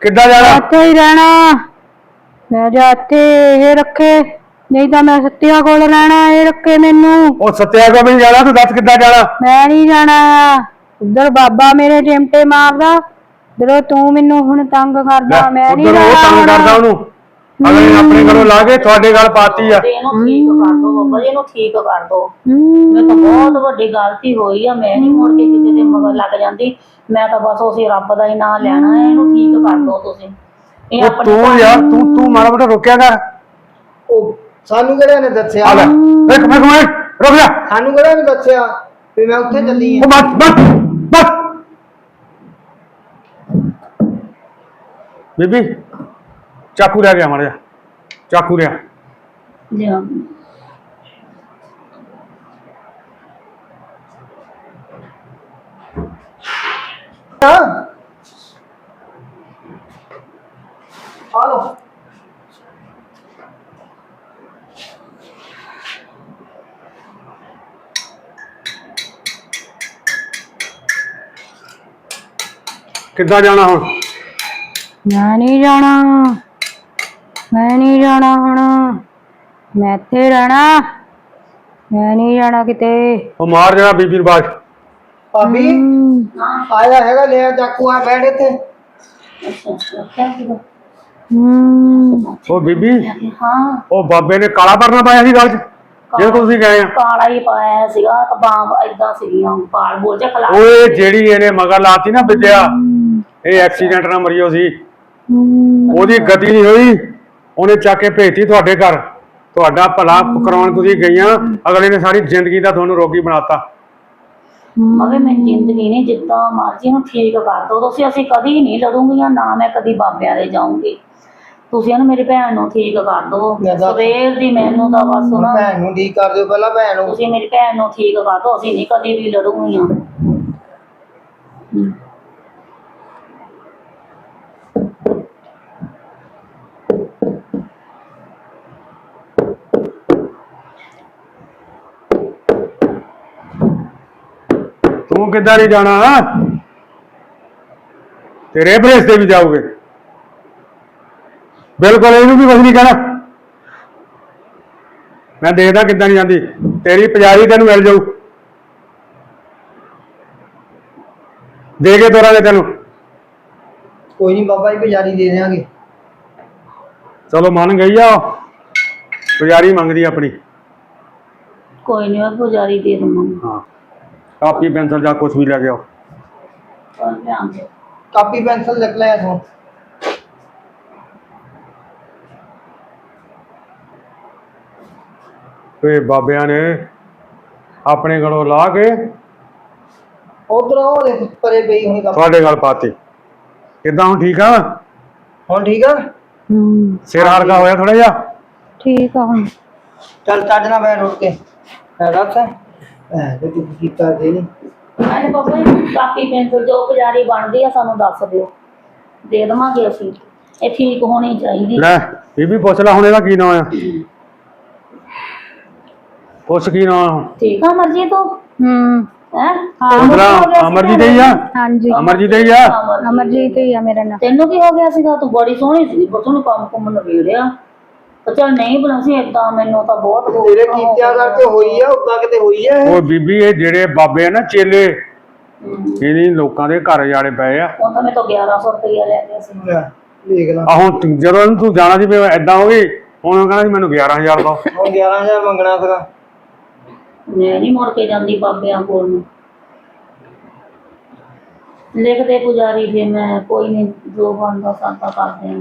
ਕਿੱਦਾਂ ਜਾਣਾ? ਇੱਥੇ ਹੀ ਰਹਿਣਾ। ਮੈਂ ਜਾਤੇ ਇਹ ਰੱਖੇ। ਨਹੀਂ ਤਾਂ ਮੈਂ ਸੱਤਿਆ ਕੋਲ ਰਹਿਣਾ ਇਹ ਰੱਖੇ ਮੈਨੂੰ। ਉਹ ਸੱਤਿਆ ਕੋ ਵੀ ਨੀ ਜਾਣਾ ਤੂੰ ਦੱਸ ਕਿੱਦਾਂ ਜਾਣਾ? ਮੈਂ ਨਹੀਂ ਜਾਣਾ। ਉਧਰ ਬਾਬਾ ਮੇਰੇ ਚਿਮਟੇ ਮਾਰਦਾ ਜਦੋਂ ਤੂੰ ਮੈਨੂੰ ਹੁਣ ਤੰਗ ਕਰਦਾ ਮੈਂ ਨਹੀਂ ਉਧਰ ਉਹ ਤੰਗ ਕਰਦਾ ਜਾਣਾ ਉਹਨੂੰ। ਅਗਲੇ ਨੇ ਆਪਣੇ ਘਰੋਂ ਲਾ ਕੇ ਤੁਹਾਡੇ ਗੱਲ ਪਾਤੀ ਆ। ਇਹਨੂੰ ਠੀਕ ਕਰ ਦੋ ਬਾਬਾ ਜੀ ਇਹਨੂੰ ਠੀਕ ਕਰ ਦੋ। ਮੈਂ ਤਾਂ ਬਹੁਤ ਵੱਡੀ ਗਲਤੀ ਹੋਈ ਆ ਮੈਂ ਨਹੀਂ ਮੁੜ ਕੇ ਕਿਸੇ ਦੇ ਮਗਰ ਲੱਗ ਜਾਂਦੀ। ਮੈਂ ਤਾਂ ਬਸ ਉਸੇ ਰੱਬ ਦਾ ਹੀ ਨਾਮ ਲੈਣਾ ਹੈ ਇਹਨੂੰ ਠੀਕ ਕਰ ਦੋ ਤੁਸੀਂ। ਇਹ ਉਹ ਆਪਣੇ ਤੂੰ ਯਾਰ ਤੂੰ ਤੂੰ ਮਾੜਾ ਮੋਟਾ ਰੋਕਿਆ ਕਰ। ਉਹ ਸਾਨੂੰ ਕਿਹੜਾ ਨੇ ਦੱਸਿਆ? ਆ ਲੈ ਇੱਕ ਮਿੰਟ ਮਿੰਟ ਰੁਕ ਜਾ। ਸਾਨੂੰ ਕਿਹੜਾ ਨੇ ਦੱਸਿਆ ਵੀ ਮੈਂ ਉੱਥੇ ਚੱਲੀ ਆ? ਉਹ ਬਸ ਬਸ ਬਸ। ਬੀਬੀ ਚਾਕੂ ਲੈ ਗਿਆ ਮਾੜਾ ਜਿਹਾ। ਚਾਕੂ ਲਿਆ। ਲਿਆ। ਕਿੱਦਾਂ ਜਾਣਾ ਹੁਣ? ਮੈਂ ਨਹੀਂ ਜਾਣਾ। ਮੈਂ ਨਹੀਂ ਜਾਣਾ ਹੁਣ। ਮੈਂ ਇੱਥੇ ਰਹਿਣਾ। ਮੈਂ ਨਹੀਂ ਜਾਣਾ ਕਿਤੇ। ਉਹ ਮਾਰ ਜਣਾ ਬੀਬੀ ਨੂੰ ਬਾਜ ਭਾਬੀ ਹੂੰ, ਆਇਆ ਹੈਗਾ ਲੈ ਆ ਚਾਕੂ ਆ ਬੈਠ ਇੱਥੇ। ਉਹ ਬੀਬੀ ਹਾਂ। ਉਹ ਬਾਬੇ ਨੇ ਕਾਲਾ ਪਰਨਾ ਪਾਇਆ ਸੀ ਗੱਲ 'ਚ? ਜੇ ਤੁਸੀਂ ਗਏ ਆ। ਕਾਲਾ ਹੀ ਪਾਇਆ ਸੀਗਾ ਤਾਂ ਬਾਂਬ ਏਦਾਂ ਸੀਗੀਆਂ ਪਾਲ ਬੋਲ ਜਾ ਖਲਾ ਓਏ ਜਿਹੜੀ ਇਹਨੇ ਮਗਰ ਲਾਤੀ ਨਾ ਵਿਦਿਆ ਇਹ ਐਕਸੀਡੈਂਟ ਨਾਲ ਮਰੀ ਸੀ ਉਹਦੀ ਗਤੀ ਨਹੀਂ ਹੋਈ। ਉਹਨੇ ਚੱਕ ਕੇ ਭੇਜਤੀ ਤੁਹਾਡੇ ਘਰ। ਤੁਹਾਡਾ ਭਲਾ ਕਰਾਉਣ ਤੁਸੀਂ ਗਈਆਂ। ਅਗਲੇ ਨੇ ਸਾਰੀ ਜ਼ਿੰਦਗੀ ਦਾ ਤੁਹਾਨੂੰ ਰੋਗੀ ਬਣਾਤਾ। ਮਵੇ ਮੈਂ ਜ਼ਿੰਦਗੀ ਨਹੀਂ ਜਿੱਦਾਂ ਮਰਜ਼ੀ ਨੂੰ ਠੀਕ ਕਰ ਦੋ। ਤੁਸੀਂ ਅਸੀਂ ਕਦੀ ਨਹੀਂ ਲੜੂੰਗੀਆਂ ਨਾ ਮੈਂ ਕਦੀ ਬਾਬਿਆਂ ਦੇ ਜਾਊਂਗੀ। ਤੁਸੀਂ ਇਹਨੂੰ ਮੇਰੀ ਭੈਣ ਨੂੰ ਠੀਕ ਕਰ ਦੋ। ਮੈਂ ਸਵੇਰ ਦੀ ਮੈਨੂੰ ਤਾਂ ਬਸ ਹੁਣ ਨਾ ਭੈਣ ਨੂੰ ਠੀਕ ਕਰ ਦਿਓ ਪਹਿਲਾਂ ਭੈਣ ਨੂੰ। ਤੁਸੀਂ ਮੇਰੀ ਭੈਣ ਨੂੰ ਠੀਕ ਕਰ ਦੋ। ਅਸੀਂ ਨਹੀਂ ਕਦੀ ਵੀ ਲੜੂੰਗੀਆਂ। ਤੂੰ ਕਿੱਦਾਂ ਨਹੀਂ ਜਾਣਾ? ਤੇਰੇ ਭਰੇਸ ਤੇ ਵੀ ਜਾਓਗੇ ਬਿਲਕੁਲ ਇਹਨੂੰ ਵੀ ਕੁਝ ਨਹੀਂ ਕਹਿਣਾ। ਮੈਂ ਦੇਖਦਾ ਕਿੱਦਾਂ ਨਹੀਂ ਜਾਂਦੀ। ਤੇਰੀ ਪੁਜਾਰੀ ਤੈਨੂੰ ਮਿਲ ਜਾਊ। ਦੇ ਕੇ ਤੋਰਾਂਗੇ ਤੈਨੂੰ। ਕੋਈ ਨਹੀਂ ਬਾਬਾ ਜੀ ਪੁਜਾਰੀ ਦੇ ਦੇਵਾਂਗੇ ਚਲੋ ਮੰਨ ਗਈ ਆ ਉਹ। ਪੁਜਾਰੀ ਮੰਗਦੀ ਆਪਣੀ। ਕੋਈ ਨਹੀਂ ਮੈਂ ਪੁਜਾਰੀ ਦੇ ਦੂੰਗਾ ਹਾਂ। ਕਾਪੀ ਪੈਨਸਲ ਜਾਂ ਕੁਝ ਵੀ ਲੈ ਕੇ ਆਓ। ਕਾਪੀ ਪੈਨਸਲ ਲਿਖ ਲਿਆ ਤੂੰ ਤੇ ਬਾਬਿਆਂ ਨੇ ਆਪਣੇ ਗਲੋਂ ਲਾ ਕੇ ਉਧਰ ਉਹ ਦੇਖ ਪਰੇ ਪਈ ਹੋਣੀ ਕੰਮ ਤੁਹਾਡੇ ਗਲ ਪਾਤੀ। ਕਿੱਦਾਂ ਹੁਣ ਠੀਕ ਆ? ਹੁਣ ਠੀਕ ਆ? ਹੂੰ। ਸਿਰ ਹਲਕਾ ਹੋਇਆ ਥੋੜਾ ਜਿਹਾ? ਠੀਕ ਆ ਹੁਣ। ਚੱਲ ਚੱਜ ਨਾ ਬੈਠ ਉੱਠ ਕੇ। ਹੈ ਦੱਸ ਐ ਤੇ ਤੂੰ ਕੀਤਾ ਦੇ ਨਹੀਂ ਅਰੇ ਬਾਬਾ ਜੀ ਕਾਪੀ ਪੈਨਸਲ ਜੋ ਪੁਜਾਰੀ ਬਣਦੀ ਆ ਸਾਨੂੰ ਦੱਸ ਦਿਓ। ਦੇ ਦੇਵਾਂਗੇ ਅਸੀਂ। ਇਹ ਠੀਕ ਹੋਣੀ ਚਾਹੀਦੀ। ਲੈ ਬੀਬੀ ਪੁੱਛ ਲੈ ਹੁਣ ਇਹਦਾ ਕੀ ਨਾਂ ਆ। ਪੁੱਛ ਕੀ ਨਾਂ ਆ ਠੀਕ। ਆ ਮਰਜ਼ੀ ਤੂੰ? ਹੂੰ। ਹੈ? ਅਮਰਜੀਤ ਹੀ ਆ ਹਾਂਜੀ। ਅਮਰਜੀਤ ਹੀ ਆ? ਅਮਰਜੀਤ। ਹੀ ਆ ਮੇਰਾ ਨਾਮ ਤੈਨੂੰ ਕੀ ਹੋ ਗਿਆ ਸੀਗਾ? ਤੂੰ ਬੜੀ ਸੋਹਣੀ ਸੀ ਪਰ ਤੂੰ ਕੰਮ ਕੁਮ ਨਵੇੜਿਆ। ਚੱਲ ਨਹੀਂ ਬਣਾ ਸੀ ਏਦਾਂ ਮੈਨੂੰ ਤਾਂ ਬਹੁਤ ਹੋ ਤੇਰੇ ਕੀਤਿਆਂ ਕਰਕੇ ਹੋਈ ਆ ਉਦਾਂ ਕਿਤੇ ਹੋਈ ਆ ਇਹ। ਉਹ ਬੀਬੀ ਇਹ ਜਿਹੜੇ ਬਾਬੇ ਆ ਨਾ ਚੇਲੇ ਇਹਨੀ ਲੋਕਾਂ ਦੇ ਘਰ ਜਾੜੇ ਪਏ ਆ। ਉਹ ਤਾਂ ਮੈਂ ਤਾਂ 1100 ਰੁਪਇਆ ਲੈ ਗਿਆ ਸੀ। ਲੈ, ਦੇਖ ਲਾ। ਆ ਹੁਣ ਤੂੰ- ਜਦੋਂ ਇਹਨੂੰ ਤੂੰ ਜਾਣਾ ਸੀ ਵੀ ਐਦਾਂ ਹੋ ਗਈ ਹੁਣ ਉਹ ਕਹਿੰਦਾ ਸੀ ਮੈਨੂੰ 11000 ਦੋ। ਹੁਣ 11000 ਮੰਗਣਾ ਸੀਗਾ। ਮੈਂ ਨਹੀਂ ਮੁੜ ਕੇ ਜਾਂਦੀ ਬਾਬਿਆਂ ਕੋਲ ਨੂੰ। ਲਿਖਦੇ ਪੁਜਾਰੀ ਜੇ ਮੈਂ ਕੋਈ ਨਹੀਂ ਜੋ ਬਣਦਾ ਸਾਡਾ ਕਰਦੇ ਹਾਂ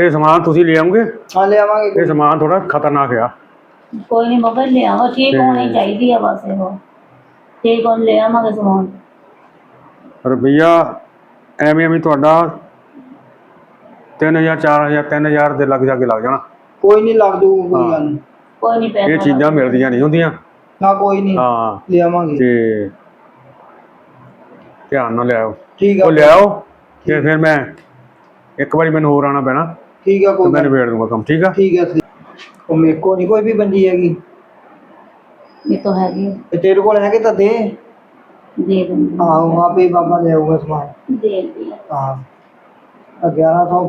ਇਹ ਸਮਾਨ ਤੁਸੀਂ ਲੈ ਆਉਂਗੇ ਹਾਂ ਲੈ ਆਵਾਂਗੇ। ਇਹ ਸਮਾਨ ਥੋੜਾ ਖਤਰਨਾਕ ਆ। ਕੋਈ ਨਹੀਂ ਬਾਬਾ ਲਿਆਵਾਂ ਠੀਕ ਹੋਣੀ ਚਾਹੀਦੀ ਆ ਬਸ ਇਹ। ਠੀਕ ਹੋਣ ਲੈ ਆਵਾਂਗੇ ਸਮਾਨ। ਰੁਪਈਆ ਐਵੇਂ ਐਵੇਂ ਤੁਹਾਡਾ 3000 4000 3000 ਦੇ ਲੱਗ ਜਾ ਕੇ ਲੱਗ ਜਾਣਾ। ਕੋਈ ਨਹੀਂ ਲੱਗ ਜੂ ਕੋਈ ਗੱਲ ਕੋਈ ਨਹੀਂ ਪੈਸਾ ਇਹ ਚੀਜ਼ਾਂ ਮਿਲਦੀਆਂ ਨਹੀਂ ਹੁੰਦੀਆਂ। ਨਾ ਕੋਈ ਨਹੀਂ ਹਾਂ। ਲੈ ਆਵਾਂਗੇ। ਤੇ ਧਿਆਨ ਨਾਲ ਲਿਆਓ ਠੀਕ ਆ। ਉਹ ਲਿਆਓ ਤੇ ਫਿਰ ਮੈਂ ਇੱਕ ਵਾਰੀ ਮੈਨੂੰ ਹੋਰ ਆਣਾ ਪੈਣਾ। ਠੀਕ ਆ ਤੇ ਕੋਈ ਮੈਂ ਗੱਲ ਨੀ। ਨਿਬੇੜ ਦੂੰਗਾ ਕੰਮ ਠੀਕ ਆ? ਠੀਕ ਆ ਠੀਕ। ਉਹ ਮੇਰੇ ਕੋਲ ਨਹੀਂ ਕੋਈ ਵੀ ਬੰਦੀ ਹੈਗੀ। ਇਹ ਤਾਂ ਹੈਗੀ ਤੇ ਤੇਰੇ ਕੋਲ ਹੈਗੇ ਤਾਂ ਦੇ। ਦੇ ਦਿੰਦੀ ਆਹੋ ਆਪੇ ਬਾਬਾ ਲੈ ਆਊਗਾ ਸਮਾਨ। ਦੇ ਦਿੰਦੀ ਆ। ਹਾਂ ਆ 1100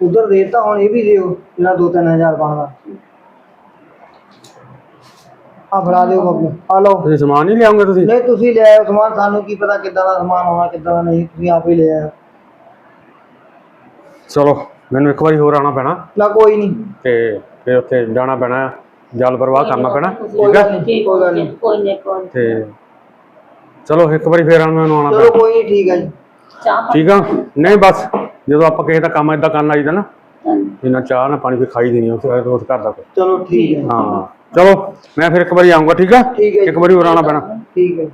ਉਧਰ ਦੇਤਾ ਹੁਣ ਇਹ ਵੀ ਦਿਓ ਜਿਹੜਾ 2-3000 ਬਣਦਾ। ਆ ਫੜਾ ਦਿਓ ਬਾਬੂ ਆ ਲਓ। ਤੁਸੀਂ ਸਮਾਨ ਨਹੀਂ ਲਿਆਉਂਗੇ ਤੁਸੀਂ? ਨਹੀਂ ਤੁਸੀਂ ਲੈ ਆਓ ਸਮਾਨ ਸਾਨੂੰ ਕੀ ਪਤਾ ਕਿੱਦਾਂ ਦਾ ਸਮਾਨ ਹੋਣਾ ਕਿੱਦਾਂ ਦਾ ਨਹੀਂ ਤੁਸੀਂ ਆਪੇ ਲੈ ਆਓ ਚਲੋ। ਮੈਨੂੰ ਇੱਕ ਵਾਰੀ ਹੋਰ ਆਣਾ ਪੈਣਾ। ਨਾ ਕੋਈ ਨਹੀਂ। ਤੇ ਫਿਰ ਉੱਥੇ ਜਾਣਾ ਪੈਣਾ ਜਲ ਪ੍ਰਵਾਹ ਕਰਨਾ ਪੈਣਾ ਠੀਕ ਆ? ਗੱਲ ਨੀ ਠੀਕ ਕੋਈ ਗੱਲ ਨੀ ਕੋਈ ਨਹੀਂ ਕੋਈ ਨੀ। ਤੇ ਚਲੋ ਇੱਕ ਵਾਰੀ ਫੇਰ ਆਉਣਾ ਮੈਨੂੰ ਆਉਣਾ ਚਲੋ ਪੈਣਾ। ਕੋਈ ਨਹੀਂ ਠੀਕ ਆ ਜੀ। ਠੀਕ ਆ? ਨਹੀਂ ਬਸ ਜਦੋਂ ਆਪਾਂ ਕਿਸੇ ਦਾ ਕੰਮ ਏਦਾਂ ਕਰਨ ਆਈਦਾ ਨਾ ਇਹਨਾਂ ਚਾਹ ਨਾ ਪਾਣੀ ਵੀ ਖਾਈ ਦੇਣੀ ਉਸ ਉਸ ਘਰ ਦਾ ਕੋਈ। ਚਲੋ ਠੀਕ ਹੈ। ਹਾਂ ਚਲੋ ਮੈਂ ਫਿਰ ਇੱਕ ਵਾਰੀ ਆਉਂਗਾ ਠੀਕ ਆ? ਠੀਕ ਹੈ ਜੀ। ਇੱਕ ਵਾਰੀ ਹੋਰ ਆਉਣਾ ਪੈਣਾ। ਠੀਕ ਹੈ।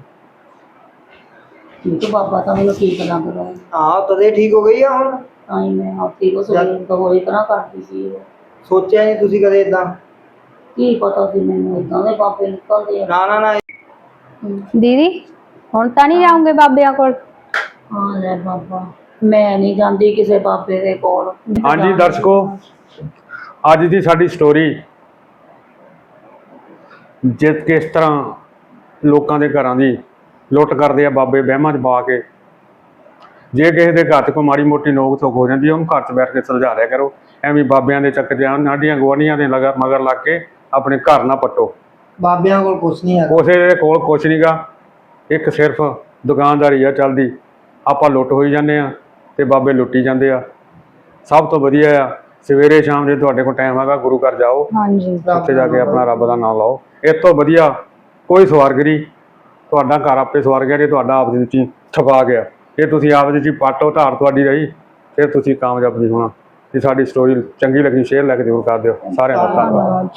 ਠੀਕ ਬਾਬਾ ਤਾਂ ਮੈਨੂੰ ਠੀਕ ਲੱਗਦਾ। ਹੈ ਹਾਂ ਤਦੇ ਠੀਕ ਹੋ ਗਈ ਆ ਹੁਣ। ਤਾਂ ਹੀ ਮੈਂ ਆਪੀ ਕੋ ਸੋਈ ਤਾਂ ਹੋਈ ਤਰ੍ਹਾਂ ਕਰਦੀ ਸੀ। ਉਹ। ਸੋਚਿਆ ਨਹੀਂ ਤੁਸੀਂ ਕਦੇ ਇਦਾਂ ਕੀ ਪਤਾ ਸੀ ਮੈਨੂੰ ਇਦਾਂ ਦੇ ਬਾਬੇ ਨਿਕਲਦੇ ਆ। ਨਾ ਨਾ ਨਾ। ਦੀਦੀ ਹੁਣ ਤਾਂ ਨਹੀਂ ਜਾਉਂਗੇ ਬਾਬਿਆਂ ਕੋਲ? ਹਾਂ ਲੈ ਬਾਬਾ ਮੈਂ ਨਹੀਂ ਜਾਂਦੀ ਕਿਸੇ ਬਾਬੇ ਦੇ ਕੋਲ। ਹਾਂਜੀ ਦਰਸ਼ਕੋ ਅੱਜ ਦੀ ਸਾਡੀ ਸਟੋਰੀ ਜਿਸ ਕਿਸ ਤਰ੍ਹਾਂ ਲੋਕਾਂ ਦੇ ਘਰਾਂ ਦੀ ਲੁੱਟ ਕਰਦੇ ਆ ਬਾਬੇ ਵਹਿਮਾਂ 'ਚ ਪਾ ਕੇ। ਜੇ ਕਿਸੇ ਦੇ ਘਰ 'ਚ ਕੋਈ ਮਾੜੀ ਮੋਟੀ ਨੋਕ ਧੋਕ ਹੋ ਜਾਂਦੀ ਹੈ ਉਹਨੂੰ ਘਰ 'ਚ ਬੈਠ ਕੇ ਸੁਲਝਾ ਲਿਆ ਕਰੋ। ਐਵੇਂ ਬਾਬਿਆਂ ਦੇ ਚੱਕਰ 'ਚ ਨਾਡੀਆਂ ਗਵਾਂਢੀਆਂ ਦੇ ਲਗਾ ਮਗਰ ਲੱਗ ਕੇ ਆਪਣੇ ਘਰ ਨਾ ਪੱਟੋ। ਬਾਬਿਆਂ ਕੋਲ ਕੁਛ ਨਹੀਂ ਹੈਗਾ। ਉਸੇ ਦੇ ਕੋਲ ਕੁਛ ਨਹੀਂਗਾ ਇੱਕ ਸਿਰਫ ਦੁਕਾਨਦਾਰੀ ਆ ਚੱਲਦੀ। ਆਪਾਂ ਲੁੱਟ ਹੋਈ ਜਾਂਦੇ ਆ ਤੇ ਬਾਬੇ ਲੁੱਟੀ ਜਾਂਦੇ ਆ। ਸਭ ਤੋਂ ਵਧੀਆ ਆ ਸਵੇਰੇ ਸ਼ਾਮ ਜੇ ਤੁਹਾਡੇ ਕੋਲ ਟਾਈਮ ਹੈਗਾ ਗੁਰੂ ਘਰ ਜਾਓ। ਹਾਂਜੀ। ਉੱਥੇ ਜਾ ਕੇ ਆਪਣਾ ਰੱਬ ਦਾ ਨਾਮ ਲਾਓ। ਇਸ ਤੋਂ ਵਧੀਆ ਕੋਈ ਸਵਾਰਗਰੀ ਤੁਹਾਡਾ ਘਰ ਆਪੇ ਸਵਾਰ ਗਿਆ ਜੇ ਤੁਹਾਡਾ ਆਪ ਦੇ ਵਿੱਚ ਹੀ ਛਪਾ ਗਿਆ। ਜੇ ਤੁਸੀਂ ਆਪ ਦੇ ਹੀ ਪਾਟੋ ਧਾਰ ਤੁਹਾਡੀ ਰਹੀ, ਫਿਰ ਤੁਸੀਂ ਕਾਮਯਾਬ ਨਹੀਂ ਹੋਣਾ। ਜੇ, ਸਾਡੀ ਸਟੋਰੀ ਚੰਗੀ ਲੱਗੀ ਸ਼ੇਅਰ ਲੈ ਕੇ ਜ਼ਰੂਰ ਕਰ ਦਿਓ। ਸਾਰਿਆਂ ਦਾ ਧੰਨਵਾਦ।